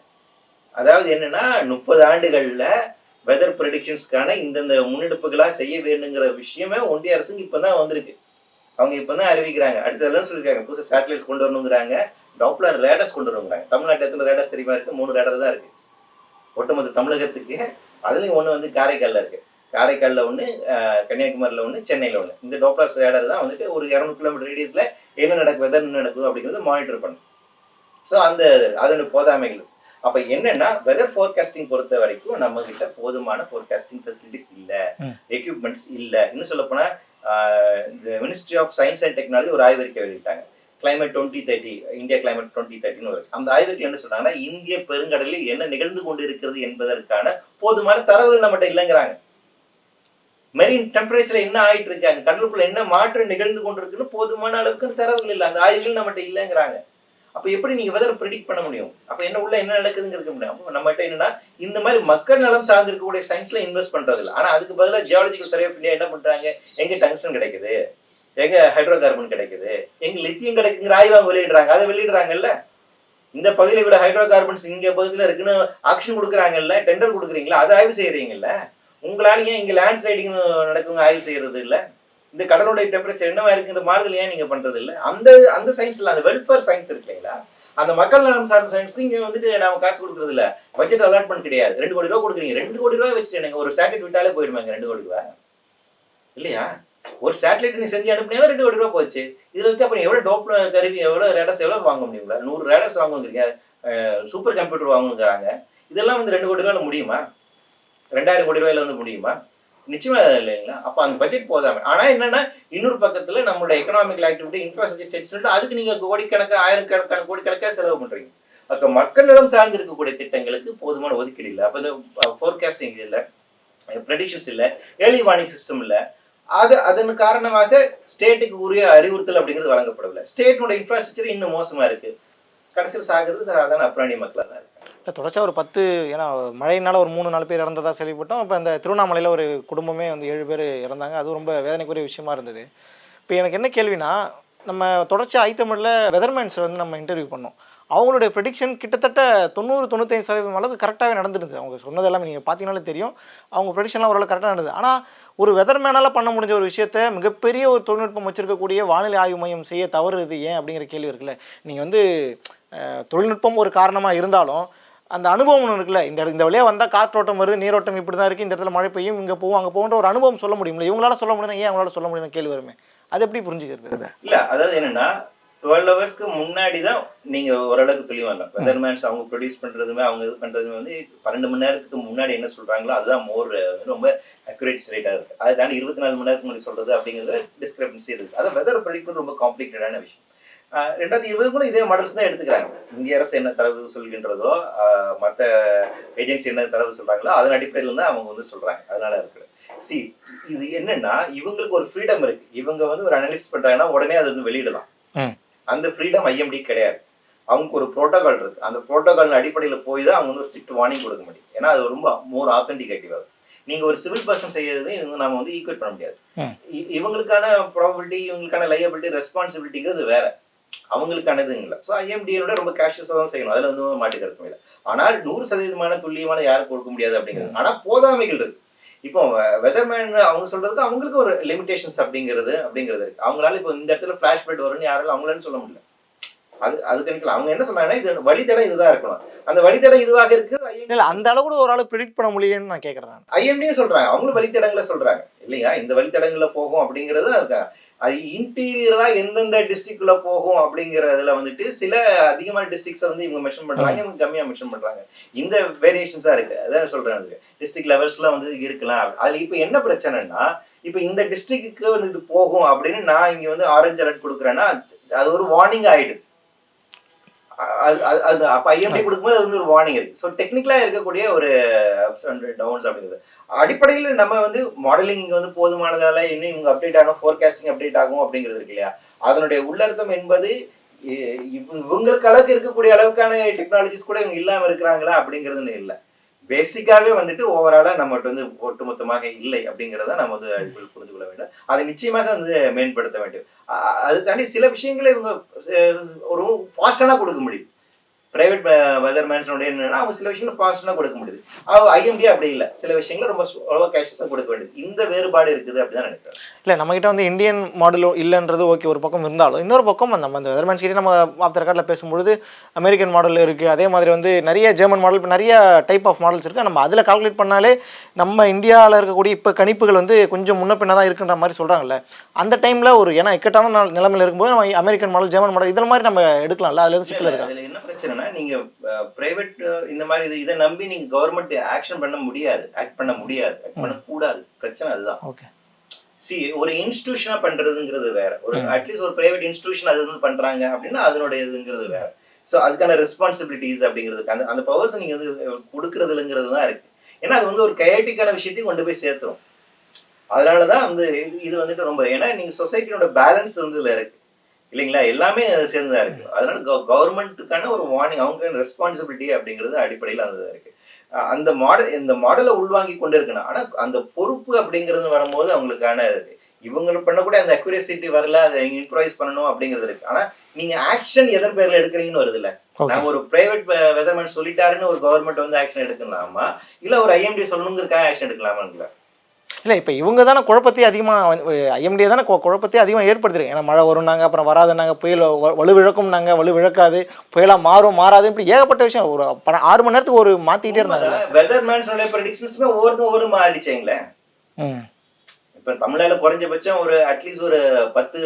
அதாவது என்னன்னா முப்பது ஆண்டுகள்ல வெதர் ப்ரெடிக்ஷன்ஸ்க்கான இந்தந்த முன்னெடுப்புகளா செய்ய வேணுங்கிற விஷயமே ஒன்றிய அரசுக்கு இப்பதான் வந்திருக்கு. அவங்க இப்பதான் அறிவிக்கிறாங்க. அடுத்ததெல்லாம் சொல்லியிருக்காங்க புதுசு சேட்டலைட்ஸ் கொண்டு வரணுங்கிறாங்க. டாப்லர் ரேடர்ஸ் கொண்டு வரணுங்கிறாங்க. தமிழ்நாட்டு எத்தனை ரேடர்ஸ் தெரியுமா இருக்கு? மூணு ரேடர் தான் இருக்கு. ஒட்டுமொத்த தமிழகத்துக்கு அதுலயும் ஒண்ணு வந்து காரைக்கால்ல இருக்கு. காரைக்கால்ல ஒண்ணு அஹ், கன்னியாகுமரியில ஒண்ணு சென்னையில ஒண்ணு. இந்த டாப்லர்ஸ் ரேடர் தான் வந்துட்டு ஒரு இரநூறு கிலோமீட்டர் ரேடியஸ்ல என்ன நடக்கு வெதர் என்ன நடக்குது அப்படிங்கிறது மானிட்டர் பண்ணும். ஸோ அந்த அதனுடைய போதாமைகள். அப்ப என்னன்னா வெதர் ஃபோர்காஸ்டிங் பொறுத்த வரைக்கும் நம்ம கிட்ட போதுமான ஃபோர்காஸ்டிங் ஃபெசிலிட்டிஸ் இல்ல. எக்யூப்மெண்ட்ஸ் இல்ல. இன்னும் சொல்ல போனா ministry of science and technology ஒரு ஆய்வறிக்கை வெளியிட்டாங்க. Climate twenty thirty India climate twenty தேர்ட்டின்னு ஒரு அந்த ஆய்வறிக்கை என்ன சொல்றாங்கன்னா இந்திய பெருங்கடலில் என்ன நிகழ்ந்து கொண்டு இருக்கிறது என்பதற்கான போதுமான தரவுகள் நம்மகிட்ட இல்லைங்கிறாங்க. மெரின் டெம்பரேச்சர் என்ன ஆயிட்டு இருக்காங்க கடலுக்குள்ள என்ன மாற்றம் நிகழ்ந்து கொண்டிருக்குன்னு போதுமான அளவுக்கு தரவுகள் இல்லை. அந்த ஆய்வுகள் நம்மகிட்ட இல்லைங்கிறாங்க. அப்ப எப்படி நீங்க வெதர் ப்ரெடிக்ட் பண்ண முடியும்? அப்ப என்ன உள்ள என்ன நடக்குதுங்கிறது முடியும். அப்போ நம்மகிட்ட என்னன்னா இந்த மாதிரி மக்கள் நலம் சார்ந்து இருக்கக்கூடிய சயின்ஸ்ல இன்வெஸ்ட் பண்றது இல்லை. ஆனா அதுக்கு பதிலாக ஜியாலஜிக்கல் சர்வே ஆஃப் இந்தியா என்ன பண்றாங்க? எங்க டங்ஸ்டன் கிடைக்குது. எங்க ஹைட்ரோ கார்பன் கிடைக்குது. எங்க லித்தியம் கிடைக்குங்கிற ஆய்வு அவங்க வெளியிடுறாங்க. அதை வெளியிடுறாங்கல்ல? இந்த பகுதியில் விட ஹைட்ரோ கார்பன்ஸ் இங்க பகுதியில் இருக்குன்னு ஆக்ஷன் கொடுக்குறாங்கல்ல? டெண்டர் கொடுக்குறீங்களா? அதை ஆய்வு செய்யறீங்கல்ல? உங்களால ஏன் இங்க லேண்ட் ஸ்லைடிங் நடக்குங்க ஆய்வு செய்யறது இல்லை? இந்த கடலுடைய டெம்பரேச்சர் என்னவா இருக்குன்ற மாறுதல் ஏன் நீங்க பண்றது இல்ல அந்த அந்த சயின்ஸ்ல அந்த வெல்ஃபேர் சயின்ஸ் இருக்கு இல்லைங்களா? அந்த மக்கள் நலம் சார்ந்த சயின்ஸ் இங்க வந்துட்டு நாம காசு கொடுக்கறது இல்ல. பட்ஜெட் அலாட்மெண்ட் கிடையாது. ரெண்டு கோடி ரூபா கொடுக்குறீங்க. ரெண்டு கோடி ரூபாய் வச்சுட்டு எனக்கு ஒரு சேட்டலைட் விட்டாலே போயிடுவாங்க ரெண்டு கோடி ரூபாய்? இல்லையா? ஒரு சேட்டலைட் நீ செஞ்சு அனுப்புனீங்க ரெண்டு கோடி ரூபாய் போச்சு. இதுல வச்சு அப்புறம் எவ்வளவு டோப் கருவி எவ்வளவு ரேடஸ் எவ்வளவு வாங்க முடியுங்களா? நூறு ரேடஸ் வாங்குறீங்க சூப்பர் கம்ப்யூட்டர் வாங்குங்கிறாங்க இதெல்லாம் வந்து ரெண்டு கோடி ரூபாயில முடியுமா? ரெண்டாயிரம் கோடி ரூபாயில வந்து முடியுமா? நிச்சயமா இல்லைங்களா அப்போ அந்த பட்ஜெட் போதாம. ஆனால் என்னன்னா இன்னொரு பக்கத்தில் நம்மளோட எக்கனாமிக்கல் ஆக்டிவிட்டி இன்ஃப்ராஸ்ட்ரக்சர் ஸ்டேட் சொல்லிட்டு அதுக்கு நீங்கள் கோடிக்கணக்காக ஆயிரம் கணக்கான செலவு பண்ணுறீங்க அப்போ மக்கள் சார்ந்து இருக்கக்கூடிய திட்டங்களுக்கு போதுமான ஒதுக்கீடு இல்லை. அப்போ இந்த ஃபோர்காஸ்டிங் இல்லை. ப்ரெடிக்ஷன்ஸ் இல்லை. ஏர்லி வார்னிங் சிஸ்டம் இல்லை. அது அதன் காரணமாக ஸ்டேட்டுக்கு உரிய அறிவுறுத்தல் அப்படிங்கிறது வழங்கப்படவில்லை. ஸ்டேட்டோட இன்ஃப்ராஸ்ட்ரக்சர் இன்னும் மோசமாக இருக்குது கடைசியில் சாகிறது சாதாரண அப்ராணி மக்களாக தான் இருக்குது
இல்லை தொடர்ச்சியாக ஒரு பத்து ஏன்னா மழையினால் ஒரு மூணு நாலு பேர் இறந்ததாக கேள்விப்பட்டோம். இப்போ அந்த திருவண்ணாமலையில் ஒரு குடும்பமே வந்து ஏழு பேர் இறந்தாங்க. அது ரொம்ப வேதனைக்குரிய விஷயமா இருந்தது. இப்போ எனக்கு என்ன கேள்வினா நம்ம தொடர்ச்சியாக ஐத்தமிழில் வெதர்மேன்ஸ் வந்து நம்ம இன்டர்வியூ பண்ணோம். அவங்களுடைய ப்ரெடிக்ஷன் கிட்டத்தட்ட தொண்ணூறு தொண்ணூத்தஞ்சு சதவீதம் அளவுக்கு கரெக்டாகவே நடந்துருது அவங்க சொன்னது எல்லாமே நீங்கள் பார்த்தீங்கனாலே தெரியும். அவங்க ப்ரெடிக்ஷன்லாம் ஓரளவு கரெக்டாக நடந்தது. ஆனால் ஒரு வெதர்மேனால் பண்ண முடிஞ்ச ஒரு விஷயத்த மிகப்பெரிய ஒரு தொழில்நுட்பம் வச்சிருக்கக்கூடிய வானிலை ஆய்வு மையம் செய்ய தவறுது ஏன் அப்படிங்கிற கேள்வி இருக்குல்ல. நீங்கள் வந்து தொழில்நுட்பம் ஒரு காரணமாக இருந்தாலும் அந்த அனுபவம் ஒன்று இருக்குல்ல. இந்த இந்த வழியாக வந்தால் காற்றோட்டம் வருது நீரோட்டம் இப்படி தான் இருக்குது இந்த இடத்துல மழை பெய்யும் இங்கே போகும் அங்கே போகுன்ற ஒரு அனுபவம் சொல்ல முடியும்ல. இவங்களால சொல்ல முடியும் ஏன் அவங்களால சொல்ல முடியும் கேள்வி வருமே? அது எப்படி புரிஞ்சுக்கிறது
இல்ல அதாவது என்னன்னா டுவெல் ஹவர்ஸ்க்கு முன்னாடி தான் நீங்க ஓரளவுக்கு தெளிவா இல்லை வெதர்மேன்ஸ் அவங்க ப்ரொடியூஸ் பண்றதுமே அவங்க இது பண்றதுமே வந்து பன்னெண்டு மணி நேரத்துக்கு முன்னாடி என்ன சொல்றாங்களோ அதுதான் மோர் ரொம்ப அக்யூரேட் ரேட்டா இருக்கு. அது தாண்டி இருபத்தி நாலு மணி நேரத்துக்கு முன்னாடி சொல்றது அப்படிங்கிறது டிஸ்கிரிபன்சி இருக்கு. அது வெதர் ப்ரெடிக்ட் ரொம்ப காம்ப்ளிகேட்டடான விஷயம். ரெண்டாவது இவங்களும் இதே மாடல்ஸ் தான் எடுத்துக்கிறாங்க. இந்திய அரசு என்ன தரவு சொல்கின்றதோ மத்த ஏஜென்சி என்ன தரவு சொல்றாங்களோ அதன் அடிப்படையில் தான் அவங்க வந்து சொல்றாங்க. அதனால இருக்கு. சி இது என்னன்னா இவங்களுக்கு ஒரு ஃப்ரீடம் இருக்கு. இவங்க வந்து ஒரு அனலிஸ் பண்றாங்கன்னா உடனே அது வந்து வெளியிடலாம். அந்த ஃப்ரீடம் ஐஎம்டி கிடையாது. அவங்களுக்கு ஒரு ப்ரோட்டோகால் இருக்கு. அந்த ப்ரோட்டோகால் அடிப்படையில போய் தான் அவங்க வந்து ஒரு ஸ்ட்ரிக்ட் வார்னிங் கொடுக்க முடியும். ஏன்னா அது ரொம்ப மோர் ஆத்தென்டிகேட்டிவ் ஆகும். நீங்க ஒரு சிவில் பர்சன் செய்யறது இவங்க நாம வந்து ஈக்குவேட் பண்ண முடியாது. இவங்களுக்கான ப்ராபபிலிட்டி இவங்களுக்கான லையபிலிட்டி ரெஸ்பான்சிபிலிட்டிங்கிறது வேற. அவங்களுக்கானதுங்க இல்லை ஸோ ஐஎம்டியோட ரொம்ப கேஷியஸாக தான் செய்யணும். அதில் வந்து மாட்டுக்கிறது இல்லை. ஆனால் நூறு சதவீதமான துல்லியமான யாரும் கொடுக்க முடியாது அப்படிங்கிறது. ஆனால் போதாமைகள் இருக்கு. இப்போ வெதர்மேன் அவங்க சொல்றதுக்கு அவங்களுக்கு ஒரு லிமிடேஷன்ஸ் அப்படிங்கிறது அப்படிங்கிறது இருக்கு. அவங்களால இப்போ இந்த இடத்துல ஃபிளாஷ் பெட் வரும்னு யாராலும் அவங்களால சொல்ல முடியல. அது அது கணிக்கலாம் அவங்க என்ன சொன்னாங்கன்னா இது வழித்தடை இதுதான் இருக்கணும். அந்த வழித்தடை இதுவாக இருக்கு.
அந்த அளவு கூட ஒரு ஆள் ப்ரிடிக்ட் பண்ண முடியும்னு நான் கேட்குறேன்
ஐஎம்டியும் சொல்றாங்க. அவங்களும் வழித்தடங்களை சொல்றாங்க. இல்லையா? இந்த வழித்தடங்கள்ல போகும் அப்படிங்கிறது அது இன்டீரியரா எந்தெந்த டிஸ்ட்ரிக்ட்ல போகும் அப்படிங்கறதுல வந்துட்டு சில அதிகமான டிஸ்ட்ரிக்ட்ஸ் வந்து இவங்க மென்ஷன் பண்றாங்க இவங்க கம்மியா மென்ஷன் பண்றாங்க. இந்த வேரியேஷன்ஸ் தான் இருக்கு. அதான் சொல்றேன் டிஸ்ட்ரிக்ட் லெவல்ஸ்ல வந்து இருக்கலாம். அதுல இப்ப என்ன பிரச்சனைனா இப்ப இந்த டிஸ்ட்ரிக்ட்க்கு வந்து இது போகும் அப்படின்னு நான் இங்க வந்து ஆரஞ்சு அலர்ட் கொடுக்குறேன்னா அது- அது ஒரு வார்னிங் ஆயிடுது. அது அப்ப ஐஎம்டி கொடுக்கும்போது அது வந்து ஒரு வார்னிங் இருக்கு. ஸோ டெக்னிக்கலா இருக்கக்கூடிய ஒரு அப்ஸ் அண்ட் டவுன்ஸ் அப்படிங்கிறது அடிப்படையில் நம்ம வந்து மாடலிங் இங்க வந்து போதுமானதால இன்னும் இவங்க அப்டேட் ஆகும் ஃபோர்காஸ்டிங் அப்டேட் ஆகும் அப்படிங்கிறது இருக்கு இல்லையா? அதனுடைய உள்ளர்த்தம் என்பது இவங்களுக்கு அளவுக்கு இருக்கக்கூடிய அளவுக்கான டெக்னாலஜிஸ் கூட இவங்க இல்லாம இருக்கிறாங்களா அப்படிங்கிறது இல்லை. பேசிக்காவே வந்துட்டு ஓவராலா நம்மகிட்ட வந்து ஒட்டுமொத்தமாக இல்லை அப்படிங்கிறத நம்ம வந்து புரிந்து கொள்ள வேண்டும். அதை நிச்சயமாக வந்து மேம்படுத்த வேண்டும். அதுக்காண்டி சில விஷயங்களை இவங்க ஒரு ஃபாஸ்டானா கொடுக்க முடியும். பிரைவேட் வெதர்மேன்ஸோட என்னன்னா அவங்க சில விஷயங்கள் ஃபாஸ்டாக கொடுக்க முடியுது. ஐஎம்டி அப்படி இல்லை. சில விஷயங்களை ரொம்ப ஸ்லோவாக கேஷஸாக கொடுக்க வேண்டியது. இந்த வேறுபாடு இருக்குது அப்படிதான் நினைக்கிறேன்.
இல்லை நம்மகிட்ட வந்து இந்தியன் மாடலும் இல்லைன்றது ஓகே ஒரு பக்கம் இருந்தாலும் இன்னொரு பக்கம் நம்ம அந்த வெதர்மேன்ஸ் கிட்டே நம்ம ஆஃப் த ரெக்கார்டில் பேசும்பொழுது அமெரிக்கன் மாடல் இருக்குது அதே மாதிரி வந்து நிறைய ஜெர்மன் மாடல் இப்போ நிறைய டைப் ஆஃப் மாடல்ஸ் இருக்குது நம்ம அதில் கால்குலேட் பண்ணாலே நம்ம இந்தியாவில் இருக்கக்கூடிய இப்போ கணிப்புகள் வந்து கொஞ்சம் முன்ன பின்ன தான் இருக்குன்ற மாதிரி சொல்கிறாங்கல்ல அந்த டைமில் ஒரு ஏன்னா இக்கட்டான நிலைமையில இருக்கும்போது நம்ம அமெரிக்கன் மாடல் ஜெர்மன் மாடல் இதில் மாதிரி நம்ம எடுக்கலாம்ல. அதுல இருந்து சிக்கல் இருக்கா?
அதுல என்ன பிரச்சனைனா நீங்க பிரைவேட் இந்த மாதிரி இது இதை நம்பி நீங்க கவர்மெண்ட் ஆக்ஷன் பண்ண முடியாது. ஆக்ட் பண்ண முடியாது. ஆக்ட் பண்ண கூடாது பிரச்சனை அதுதான்.
ஓகே.
சி ஒரு இன்ஸ்டிடியூஷனா பண்றதுங்கிறது வேற. ஒரு அட்லீஸ்ட் ஒரு பிரைவேட் இன்ஸ்டிடியூஷன் அது வந்து பண்றாங்க அப்படின்னா அதனுடைய இதுங்கிறது வேற. ஸோ அதுக்கான ரெஸ்பான்சிபிலிட்டிஸ் அப்படிங்கிறதுக்கு அந்த அந்த பவர்ஸ் நீங்க வந்து கொடுக்கறதுலங்கிறது தான் இருக்கு. ஏன்னா அது வந்து ஒரு கயட்டிக்கான விஷயத்தையும் கொண்டு போய் சேர்த்துரும். அதனாலதான் வந்து இது- இது வந்துட்டு ரொம்ப ஏன்னா நீங்க சொசைட்டியோட பேலன்ஸ் வந்து இதுல இருக்கு. இல்லைங்களா? எல்லாமே சேர்ந்துதான் இருக்கு. அதனால கவர்மெண்ட்டுக்கான ஒரு வார்னிங் அவங்க ரெஸ்பான்சிபிலிட்டி அப்படிங்கிறது அடிப்படையில் அந்த இருக்கு. அந்த மாடல் இந்த மாடலை உள்வாங்கி கொண்டு இருக்கணும். ஆனா அந்த பொறுப்பு அப்படிங்கிறது வரும்போது அவங்களுக்கான இருக்கு. இவங்களுக்கு பண்ணக்கூடிய அந்த அக்யூரேசிட்டி வரல அதை இம்ப்ரூவைஸ் பண்ணணும் அப்படிங்கிறது இருக்கு. ஆனா நீங்க ஆக்ஷன் எதன் பேர்ல எடுக்கிறீங்கன்னு வருது இல்ல? நாங்க ஒரு பிரைவேட் வெதர்மேன் சொல்லிட்டாருன்னு ஒரு கவர்மெண்ட் வந்து ஆக்ஷன் எடுக்கலாமா? இல்ல ஒரு ஐஎம்டி சொல்லணுங்கிறதுக்காக ஆக்ஷன் எடுக்கலாமாங்களா
இல்லை இப்போ இவங்க தானே குழப்பத்தை அதிகமாக ஐஎம்டிஏ தானே குழப்பத்தை அதிகமாக ஏற்படுத்திருக்கு ஏன்னா மழை வரும்னாங்க அப்புறம் வராதுன்னாங்க புயல் வலுவிழக்கும்னாங்க வலுவிழக்காது புயலாக மாறும் மாறாது இப்படி ஏகப்பட்ட விஷயம் ஒரு ஆறு மணி நேரத்துக்கு ஒரு மாற்றிக்கிட்டே இருந்தாங்கல்ல
வெதர்மேன்ஸோட ப்ரெடிக்ஷன்ஸுமே ஒவ்வொரு மாறிடுச்சேங்களே.
ம்.
இப்ப தமிழ்நாடுல குறைஞ்சபட்சம் ஒரு அட்லீஸ்ட் ஒரு பத்து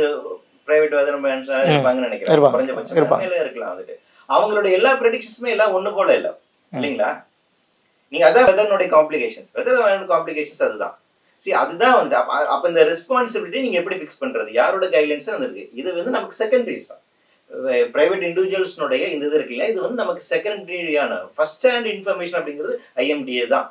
பிரைவேட் வெதர்மேன்ஸ் இருப்பாங்கன்னு நினைக்கிறேன். குறைஞ்சபட்சம். இருக்கலாம் வந்துட்டு அவங்களோட எல்லா ப்ரெடிக்ஷன்ஸுமே எல்லாம் ஒண்ணு போல இல்ல. இல்லைங்களா? நீங்க அதான் வெதர்னுடைய காம்ப்ளிகேஷன்ஸ் வெதர் காம்ப்ளிகேஷன்ஸ் அதுதான். சரி அதுதான் வந்து அப்ப இந்த ரெஸ்பான்சிபிலிட்டி நீங்கள் எப்படி ஃபிக்ஸ் பண்றது? யாரோட கைட்லைன்ஸ் தான் இருக்குது இது வந்து நமக்கு செகண்டரி தான் பிரைவேட் இண்டிவிஜுவல்ஸ்னுடைய இந்த இது இருக்குல்ல இது வந்து நமக்கு செகண்டரியான ஃபர்ஸ்ட் ஹேண்ட் இன்ஃபர்மேஷன் அப்படிங்கிறது ஐஎம்டிஏ தான்.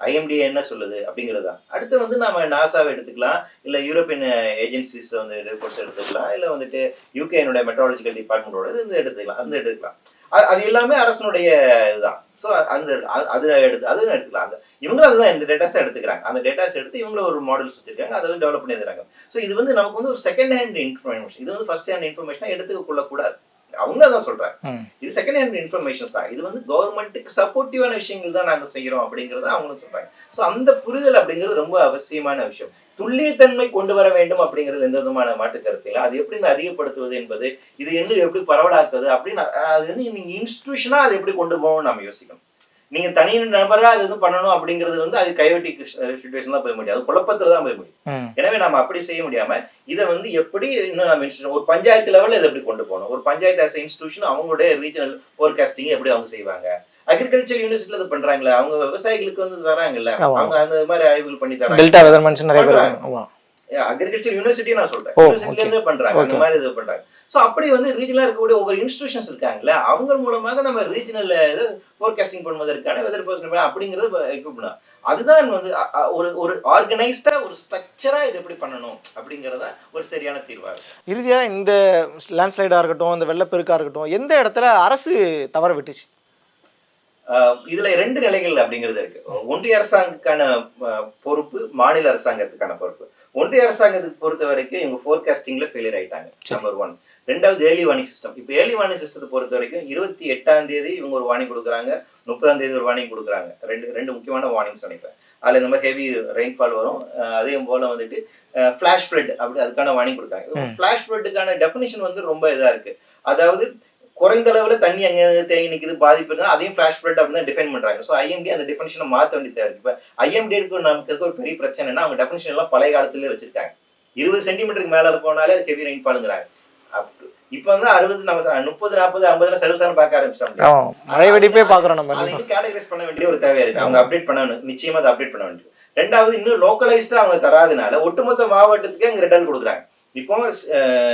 ஐஎம்டிஏ என்ன சொல்லுது? அப்படிங்கிறது தான். அடுத்து வந்து நம்ம நாசாவை எடுத்துக்கலாம். இல்லை யூரோப்பியன் ஏஜென்சிஸ் வந்து ரிப்போர்ட்ஸ் எடுத்துக்கலாம். இல்லை வந்துட்டு யூகேனுடைய மெட்ராலஜிக்கல் டிபார்ட்மெண்ட்டோட இது எடுத்துக்கலாம். அது எடுத்துக்கலாம். அது- எல்லாமே அரசனுடைய இதுதான். ஸோ அந்த அது எடுத்து அதுவும் எடுத்துக்கலாம். அந்த இவங்களும் அதுதான் இந்த டேட்டாஸை எடுத்துக்கிறாங்க. அந்த டேட்டாஸ் எடுத்து இவங்களும் ஒரு மாடல்ஸ் வச்சிருக்காங்க. அதை டெவலப் பண்ணி தராங்க ஸோ இது வந்து நமக்கு வந்து ஒரு செகண்ட் ஹேண்ட் இன்ஃபர்மேஷன் இது வந்து ஃபர்ஸ்ட் ஹேண்ட் இன்ஃபர்மேஷனாக எடுத்துக்க கொள்ளக்கூடாது அவங்க அதான் சொல்றாங்க இது செகண்ட் ஹேண்ட் இன்ஃபர்மேஷன்ஸ் தான். இது வந்து கவர்மெண்ட்டுக்கு சப்போர்ட்டிவான விஷயங்கள் தான் நாங்க செய்யறோம் அப்படிங்கறத அவங்களும் சொல்றாங்க. ஸோ அந்த புரிதல் அப்படிங்கிறது ரொம்ப அவசியமான விஷயம். துல்லியத்தன்மை கொண்டு வர வேண்டும் அப்படிங்கிறது எந்த விதமான மாற்று கருத்து இல்லை. அது எப்படி அதிகப்படுத்துவது என்பது இது என்ன எப்படி பரவலாக்குது அப்படின்னு அது வந்து நீங்க இன்ஸ்டிடியூஷனா அதை எப்படி கொண்டு போகணும்னு நம்ம யோசிக்கணும். நீங்க தனி நபரா அது இது பண்ணணும் அப்படிங்கிறது வந்து அது கைவெட்டி சுச்சுவேஷன் தான் போய் முடியும். அது குழப்பத்துல தான் போய் முடியும். எனவே நம்ம அப்படி செய்ய முடியாம இதை வந்து எப்படி இன்னும் நம்ம ஒரு பஞ்சாயத்து லெவல்ல இதை எப்படி கொண்டு போகணும்? ஒரு பஞ்சாயத்து ஆஸ் இன்ஸ்டிடியூஷன் அவங்களுடைய ரீஜனல் ஃபோர்காஸ்டிங் எப்படி அவங்க செய்வாங்க? அக்ரிகல்ச்சர் யூனிவர்சிட்டில இது பண்றாங்களே அவங்க விவசாயிகளுக்கு வந்து தராங்கல்ல.
ஆமா.
அவங்க அந்த மாதிரி ஆய்வுகள் பண்ணி தராங்க. அக்ரிகல்ச்சர் யூனிவர்சிட்டி நான் சொல்றேன். யூனிவர்சிட்டில இருந்தே பண்றாங்க. அந்த. மாதிரி இது பண்றாங்க. சோ அப்படி வந்து ரீஜனலா இருக்கக்கூடிய ஒவ்வொரு இன்ஸ்டிடியூஷன்ஸ் இருக்காங்கல்ல அவங்க மூலமாக நம்ம ரீஜனல் இது ஃபோர்காஸ்டிங் பண்ணுவதற்கான வெதர் ஃபோர்காஸ்டிங் அப்படிங்கறது எக்யூப் பண்ணலாம் அதுதான் வந்து ஒரு ஒரு ஆர்கனைஸ்டா ஒரு ஸ்ட்ரக்சரா இது எப்படி பண்ணணும் அப்படிங்கறத ஒரு சரியான தீர்வா இருக்கும்
இறுதியாக இந்த லேண்ட்ஸ்லைடாக இருக்கட்டும் இந்த வெள்ளப்பெருக்காக இருக்கட்டும் எந்த இடத்துல அரசு தவற விட்டுச்சு?
இதுல ரெண்டு நிலைகள் அப்படிங்கிறது இருக்கு. ஒன்றிய அரசாங்கத்துக்கான பொறுப்பு மாநில அரசாங்கத்துக்கான பொறுப்பு. ஒன்றிய அரசாங்கத்துக்கு பொறுத்த வரைக்கும் இவங்க ஃபோர்காஸ்டிங்ல ஃபெயிலியர் ஆயிட்டாங்க நம்பர் ஒன் ரெண்டாவது ஏர்லி வார்னிங் சிஸ்டம் இப்போ ஏர்லி வார்னிங் சிஸ்டத்தை பொறுத்த வரைக்கும் இருபத்தி எட்டாம் தேதி இவங்க ஒரு வார்னிங் கொடுக்குறாங்க முப்பதாம் தேதி ஒரு வார்னிங் கொடுக்குறாங்க. ரெண்டு ரெண்டு முக்கியமான வார்னிங்ஸ் நினைக்கிறேன் அதுல இந்த மாதிரி ஹெவி ரெயின்ஃபால் வரும். அதே போல வந்துட்டு ஃபிளாஷ் ஃப்ளட் அப்படி அதுக்கான வார்னிங் கொடுக்குறாங்க. ஃபிளாஷ் ஃப்ளட்டுக்கான டெஃபினிஷன் வந்து ரொம்ப இதா இருக்கு. அதாவது குறைந்த அளவுல தண்ணி அங்க தேங்கி நிக்குது பாதிப்பு இருந்தா அதையும் ஃபிளாஷ் ஃப்ளட் அப்படின்னு தான் டிஃபைன் பண்றாங்க. ஸோ ஐஎம்டி அந்த டெஃபினிஷனை மாத்த வேண்டியதா இருக்கு இப்போ ஐஎம்டி இருக்கு நமக்கு இருக்க ஒரு பெரிய பிரச்சனைனா அவங்க டெஃபினிஷன் எல்லாம் பழைய காலத்திலே வச்சிருக்காங்க. இருபது சென்டிமீட்டருக்கு மேல போனாலே அது ஹெவி ரெயின்ஃபாலுங்கிறாங்க இப்போ வந்து அறுபது நம்ம முப்பது நாற்பது ஐம்பதுல சர்வசாரம் பார்க்க ஆரம்பிச்சிட்டோம்
மழை வெடிப்பே பார்க்குறோம் நம்ம.
அதை கேட்டகரைஸ் பண்ண வேண்டிய ஒரு தேவை இருக்கு. அவங்க அப்டேட் பண்ணணும். நிச்சயமா அதை அப்டேட் பண்ண வேண்டியது. ரெண்டாவது இன்னும் லோக்கலைஸ்டா அவங்க தராதனால ஒட்டுமொத்த மாவட்டத்துக்கே அங்க ரிட்டர்ன் கொடுக்குறாங்க. இப்போ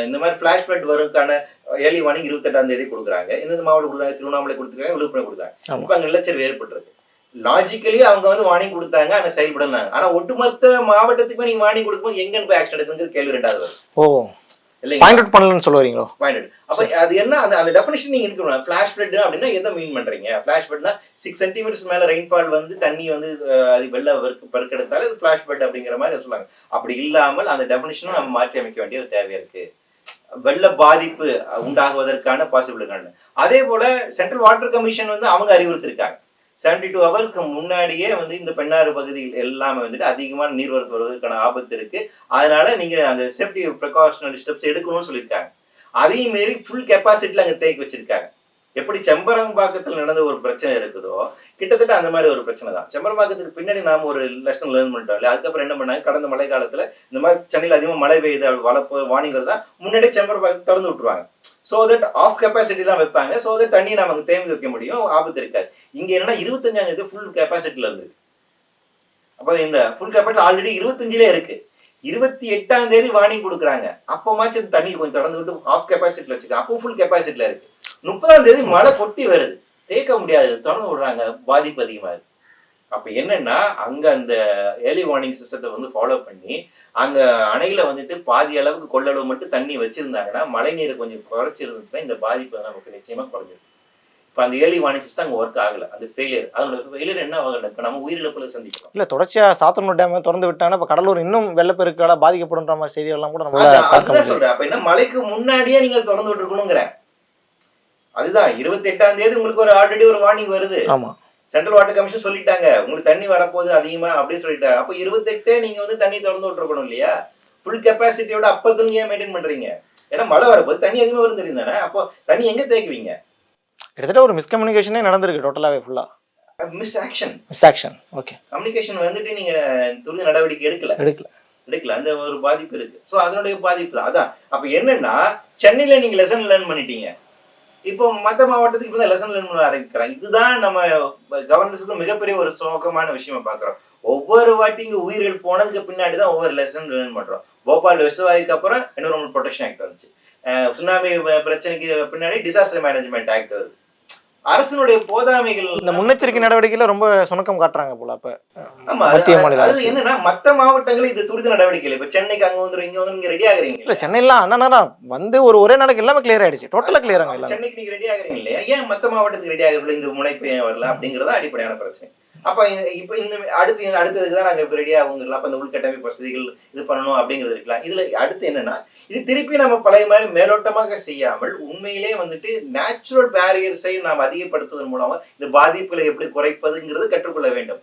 இந்த மாதிரி ஃபிளாஷ் ஃபிளட் வருவதற்கான ஏர்லி வார்னிங் இருபத்தெட்டாம் தேதி கொடுக்குறாங்க. இந்த மாவட்டம் கொடுக்குறாங்க திருவண்ணாமலை கொடுத்துருக்காங்க விழுப்புரம் கொடுக்குறாங்க. இப்போ அங்க நிலச்சரிவு ஏற்பட்டிருக்கு லாஜிக்கலி அவங்க வந்து வார்னிங் கொடுத்தாங்க ஆனா செயல்படலாம் ஆனா ஒட்டுமொத்த மாவட்டத்துக்குமே நீங்க வார்னிங் கொடுக்கும்போது எங்கன்னு போய் ஆக்ஷன் எடுக்குங்கிறது கேள்வி ரெண்டாவது வரும்
ஓ. பாயிண்ட் அவுட் பண்ணலன்னு
அப்ப அது என்ன அந்த அந்த டெஃபினேஷன் நீங்க இருக்கணும் ஃபிளாஷ் ஃபிளட் அப்படின்னா எதை மீன் பண்றீங்க? ஃபிளாஷ் ஃபிளட்னா சிக்ஸ் சென்டிமீட்டர்ஸ் மேல ரெயின்ஃபால் வந்து தண்ணி வந்து அது வெள்ள பெருக்கு பெருக்கெடுத்தாலே அது ஃபிளாஷ் ஃபிளட் அப்படிங்கிற மாதிரி சொல்லுவாங்க. அப்படி இல்லாமல் அந்த டெஃபினேஷனும் நம்ம மாற்றி அமைக்க வேண்டிய ஒரு தேவை இருக்கு? வெள்ள பாதிப்பு உண்டாகுவதற்கான பாசிபிள் அதே போல சென்ட்ரல் வாட்டர் கமிஷன் வந்து அவங்க அறிவுறுத்திருக்காங்க. செவன்டி டூ ஹவர்ஸ்க்கு முன்னாடியே வந்து இந்த பெண்ணாறு பகுதியில் எல்லாமே வந்துட்டு அதிகமான நீர்வரத்து வருவதற்கான ஆபத்து இருக்கு. அதனால நீங்க அந்த சேஃப்டி ப்ரிகாஷனல் ஸ்டெப்ஸ் எடுக்கணும்னு சொல்லியிருக்காங்க. அதையும் மீறி ஃபுல் கெப்பாசிட்டியில் அங்க தேக்கி வச்சிருக்காங்க. எப்படி செம்பரம்பாக்கத்தில் நடந்த ஒரு பிரச்சனை இருக்குதோ கிட்டத்தட்ட அந்த மாதிரி ஒரு பிரச்சனை தான். செம்பரம்பாக்கத்துக்கு பின்னாடி நாம ஒரு லெசன் லேர்ன் பண்ணிட்டோம் இல்லையா? அதுக்கப்புறம் என்ன பண்ணாங்க? கடந்த மழை காலத்துல இந்த மாதிரி சென்னையில் அதிகமாக மழை பெய்யுது அப்படி வளர்ப்பு தான் வருதா முன்னாடியே செம்பரம்பாக்கத்தை திறந்து விட்டுருவாங்க. ஸோ தட் ஆஃப் கெப்பாசிட்டி தான் வைப்பாங்க. ஸோ தட் தண்ணி நமக்கு தேங்கி வைக்க முடியும். ஆபத்து இருக்காது. இங்கே என்னன்னா இருபத்தஞ்சாம் தேதி ஃபுல் கெப்பாசிட்டில இருந்து அப்போ இந்த ஃபுல் கெப்பாசிட்டி ஆல்ரெடி இருபத்தஞ்சிலே இருக்கு. இருபத்தி எட்டாம் தேதி வார்னிங் கொடுக்குறாங்க. அப்போமாச்சும் தண்ணி கொஞ்சம் திறந்து விட்டு ஆஃப் கெப்பாசிட்டில வச்சுக்க. அப்போ ஃபுல் கெப்பாசிட்டியில் இருக்கு. முப்பதாம் தேதி மழை கொட்டி வருது. தேக்க முடியாது திறந்து விடுறாங்க. பாதிப்பு அதிகமா இருக்கு. அப்ப என்னன்னா அங்க அந்த ஏர்லி வார்னிங் சிஸ்டத்தை வந்து ஃபாலோ பண்ணி அங்க அணையில வந்துட்டு பாதி அளவுக்கு கொள்ளளவு மட்டும் தண்ணி வச்சிருந்தாங்கன்னா மழை நீரை கொஞ்சம் குறைச்சி இருந்துச்சுன்னா இந்த பாதிப்பு நமக்கு நிச்சயமா குறைஞ்சிருக்கும் இப்ப அந்த ஏர்லி வார்னிங் சிஸ்டம் அங்க ஒர்க் ஆகல. அந்த ஃபெயிலியர் அதோட ஃபெயிலியர் என்ன ஆகல? இப்ப நம்ம உயிரிழப்புல சந்திக்கிறோம்.
இல்ல தொடர்ச்சியா சாத்தனூர் டேம் திறந்து விட்டாங்கன்னா இப்ப கடலூர் இன்னும் வெள்ளப்பெருக்கால பாதிக்கப்படுன்ற மாதிரி செய்திகள்லாம் கூட பார்க்க
அதுதான் சொல்றேன். அப்ப என்ன மழைக்கு முன்னாடியே நீங்க திறந்து விட்டுருக்கணுங்கிற. அதுதான் இருபத்தி எட்டாம் தேதி உங்களுக்கு ஒரு ஆல்ரெடி ஒரு வார்னிங் வருது.
ஆமா.
சென்ட்ரல் வாட்டர் கமிஷன் சொல்லிட்டாங்க உங்களுக்கு தண்ணி வரப்போகுது அதிகமா அப்படின்னு சொல்லிட்டாங்க. அப்போ இருபத்தெட்டே நீங்க வந்து தண்ணி திறந்து விட்டுருக்கணும் இல்லையா? ஃபுல் கெப்பாசிட்டியோட அப்பத்துல ஏன் மெயின்டைன் பண்றீங்க. ஏன்னா மழை வரப்போது தண்ணி அதிகமா வரும் தெரியும் தானே? அப்போ தண்ணி எங்க தேக்குவீங்க
கிட்டத்தட்ட ஒரு மிஸ்கம்யூனிகேஷனே நடந்திருக்கு டோட்டலாவே ஃபுல்லா
mis action
mis action okay
communication வந்துட்டு நீங்க துரித நடவடிக்கை எடுக்கல.
எடுக்கல.
எடுக்கல. அந்த ஒரு பாதிப்பு இருக்கு. ஸோ அதனுடைய பாதிப்பு தான். அதான். அப்ப என்னன்னா சென்னையில நீங்க லெசன் லேர்ன் பண்ணிட்டீங்க. இப்போ மத்த மாவட்டத்துக்கு இப்போ லெசன் லேர்ன் பண்ண ஆரம்பிக்கிறாங்க. இதுதான் நம்ம கவர்னன்ஸுக்கு மிகப்பெரிய ஒரு சோகமான விஷயமா பாக்குறோம் ஒவ்வொரு வாட்டி இங்க உயிர்கள் போனதுக்கு பின்னாடி தான் ஒவ்வொரு லெசன் லேர்ன் பண்றோம். போபால் விசவாய்க்கு அப்புறம் என்வரன்மெண்ட் ப்ரொடெக்ஷன் ஆக்ட் வந்துச்சு. சுனாமி பிரச்சனைக்கு பின்னாடி டிசாஸ்டர் மேனேஜ்மெண்ட் ஆக்ட் வருது. அரசனுடைய போதாமைகள்
இந்த முன்னெச்சரிக்கை நடவடிக்கையில ரொம்ப சுணக்கம் காட்டுறாங்க போல அப்ப. மத்திய மாநில அரசு.
என்னன்னா மத்த மாவட்டங்கள் இது துரித நடவடிக்கை. இப்ப சென்னைக்கு அங்க வந்துரும் இங்க வந்து நீங்க ரெடி ஆகுறீங்க
இல்ல சென்னையிலாம் அண்ணா வந்து ஒரு ஒரே நாளைக்கு எல்லாமே கிளியர் ஆயிடுச்சு. டோட்டலா கிளியர் எல்லாமே.
சென்னைக்கு நீங்க ரெடி ஆகுறீங்க இல்லையா? ஏன் மத்த மாவட்டத்துக்கு ரெடி ஆகுறதுல இந்த முனைப்பு ஏன் வரல? அப்படிங்கறது அடிப்படையான பிரச்சனை. அப்ப இப்ப இந்த அடுத்து அடுத்ததுக்கு தான் நாங்க இப்ப ரெடி ஆகுங்கிறல அப்ப இந்த உள்கட்டமைப்பு வசதிகள் இது பண்ணணும் அப்படிங்கிறது இருக்கலாம் இதுல அடுத்து என்னன்னா இது திருப்பி நம்ம பழைய மாதிரி மேலோட்டமாக செய்யாமல் உண்மையிலே வந்துட்டு நேச்சுரல் பேரியர்ஸை நாம் அதிகப்படுத்துவதன் மூலமா இந்த பாதிப்புகளை எப்படி குறைப்பதுங்கிறது கற்றுக்கொள்ள வேண்டும்.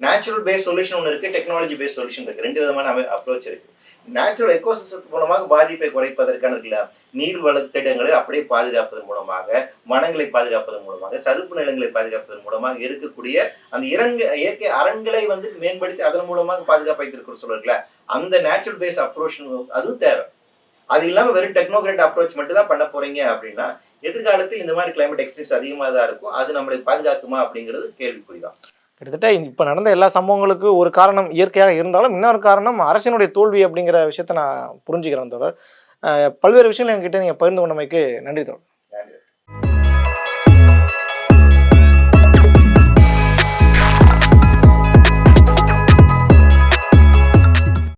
நேச்சுரல் பேஸ் சொல்யூஷன் ஒன்று இருக்கு டெக்னாலஜி பேஸ் சொல்யூஷன் இருக்கு. ரெண்டு விதமான அப்ரோச் இருக்கு. நேச்சுரல் எக்கோசிஸ்டத்து மூலமாக பாதிப்பை குறைப்பதற்கான இருக்குல்ல நீர் வளத்திடங்களை அப்படியே பாதுகாப்பதன் மூலமாக வனங்களை பாதுகாப்பதன் மூலமாக சதுப்பு நிலங்களை பாதுகாப்பதன் மூலமாக இருக்கக்கூடிய அந்த இரங்கு இயற்கை அரண்களை வந்து மேம்படுத்தி அதன் மூலமாக பாதுகாப்பு வைத்திருக்கிற சொல்லுங்கள அந்த நேச்சுரல் பேஸ் அப்ரோச் அதுவும் தேவை. அது இல்லாம வெறும் டெக்னோகிராட் அப்ரோச் மட்டும் தான் பண்ண போறீங்க அப்படின்னா எதிர்காலத்தில் இந்த மாதிரி கிளைமேட் எக்ஸ்ட்ரீம்ஸ் அதிகமாக தான் இருக்கும். அது நம்மளை பாதுகாக்குமா அப்படிங்கிறது கேள்விக்குறிதான்.
கிட்டத்தட்ட இப்ப நடந்த எல்லா சம்பவங்களுக்கு ஒரு காரணம் இயற்கையாக இருந்தாலும் இன்னொரு காரணம் அரசினுடைய தோல்வி அப்படிங்கிற விஷயத்த நான் புரிஞ்சுக்கிறேன் தொடர் பல்வேறு விஷயங்கள் என்கிட்ட நீங்க பகிர்ந்து கொண்டமைக்கு நன்றி தொடர்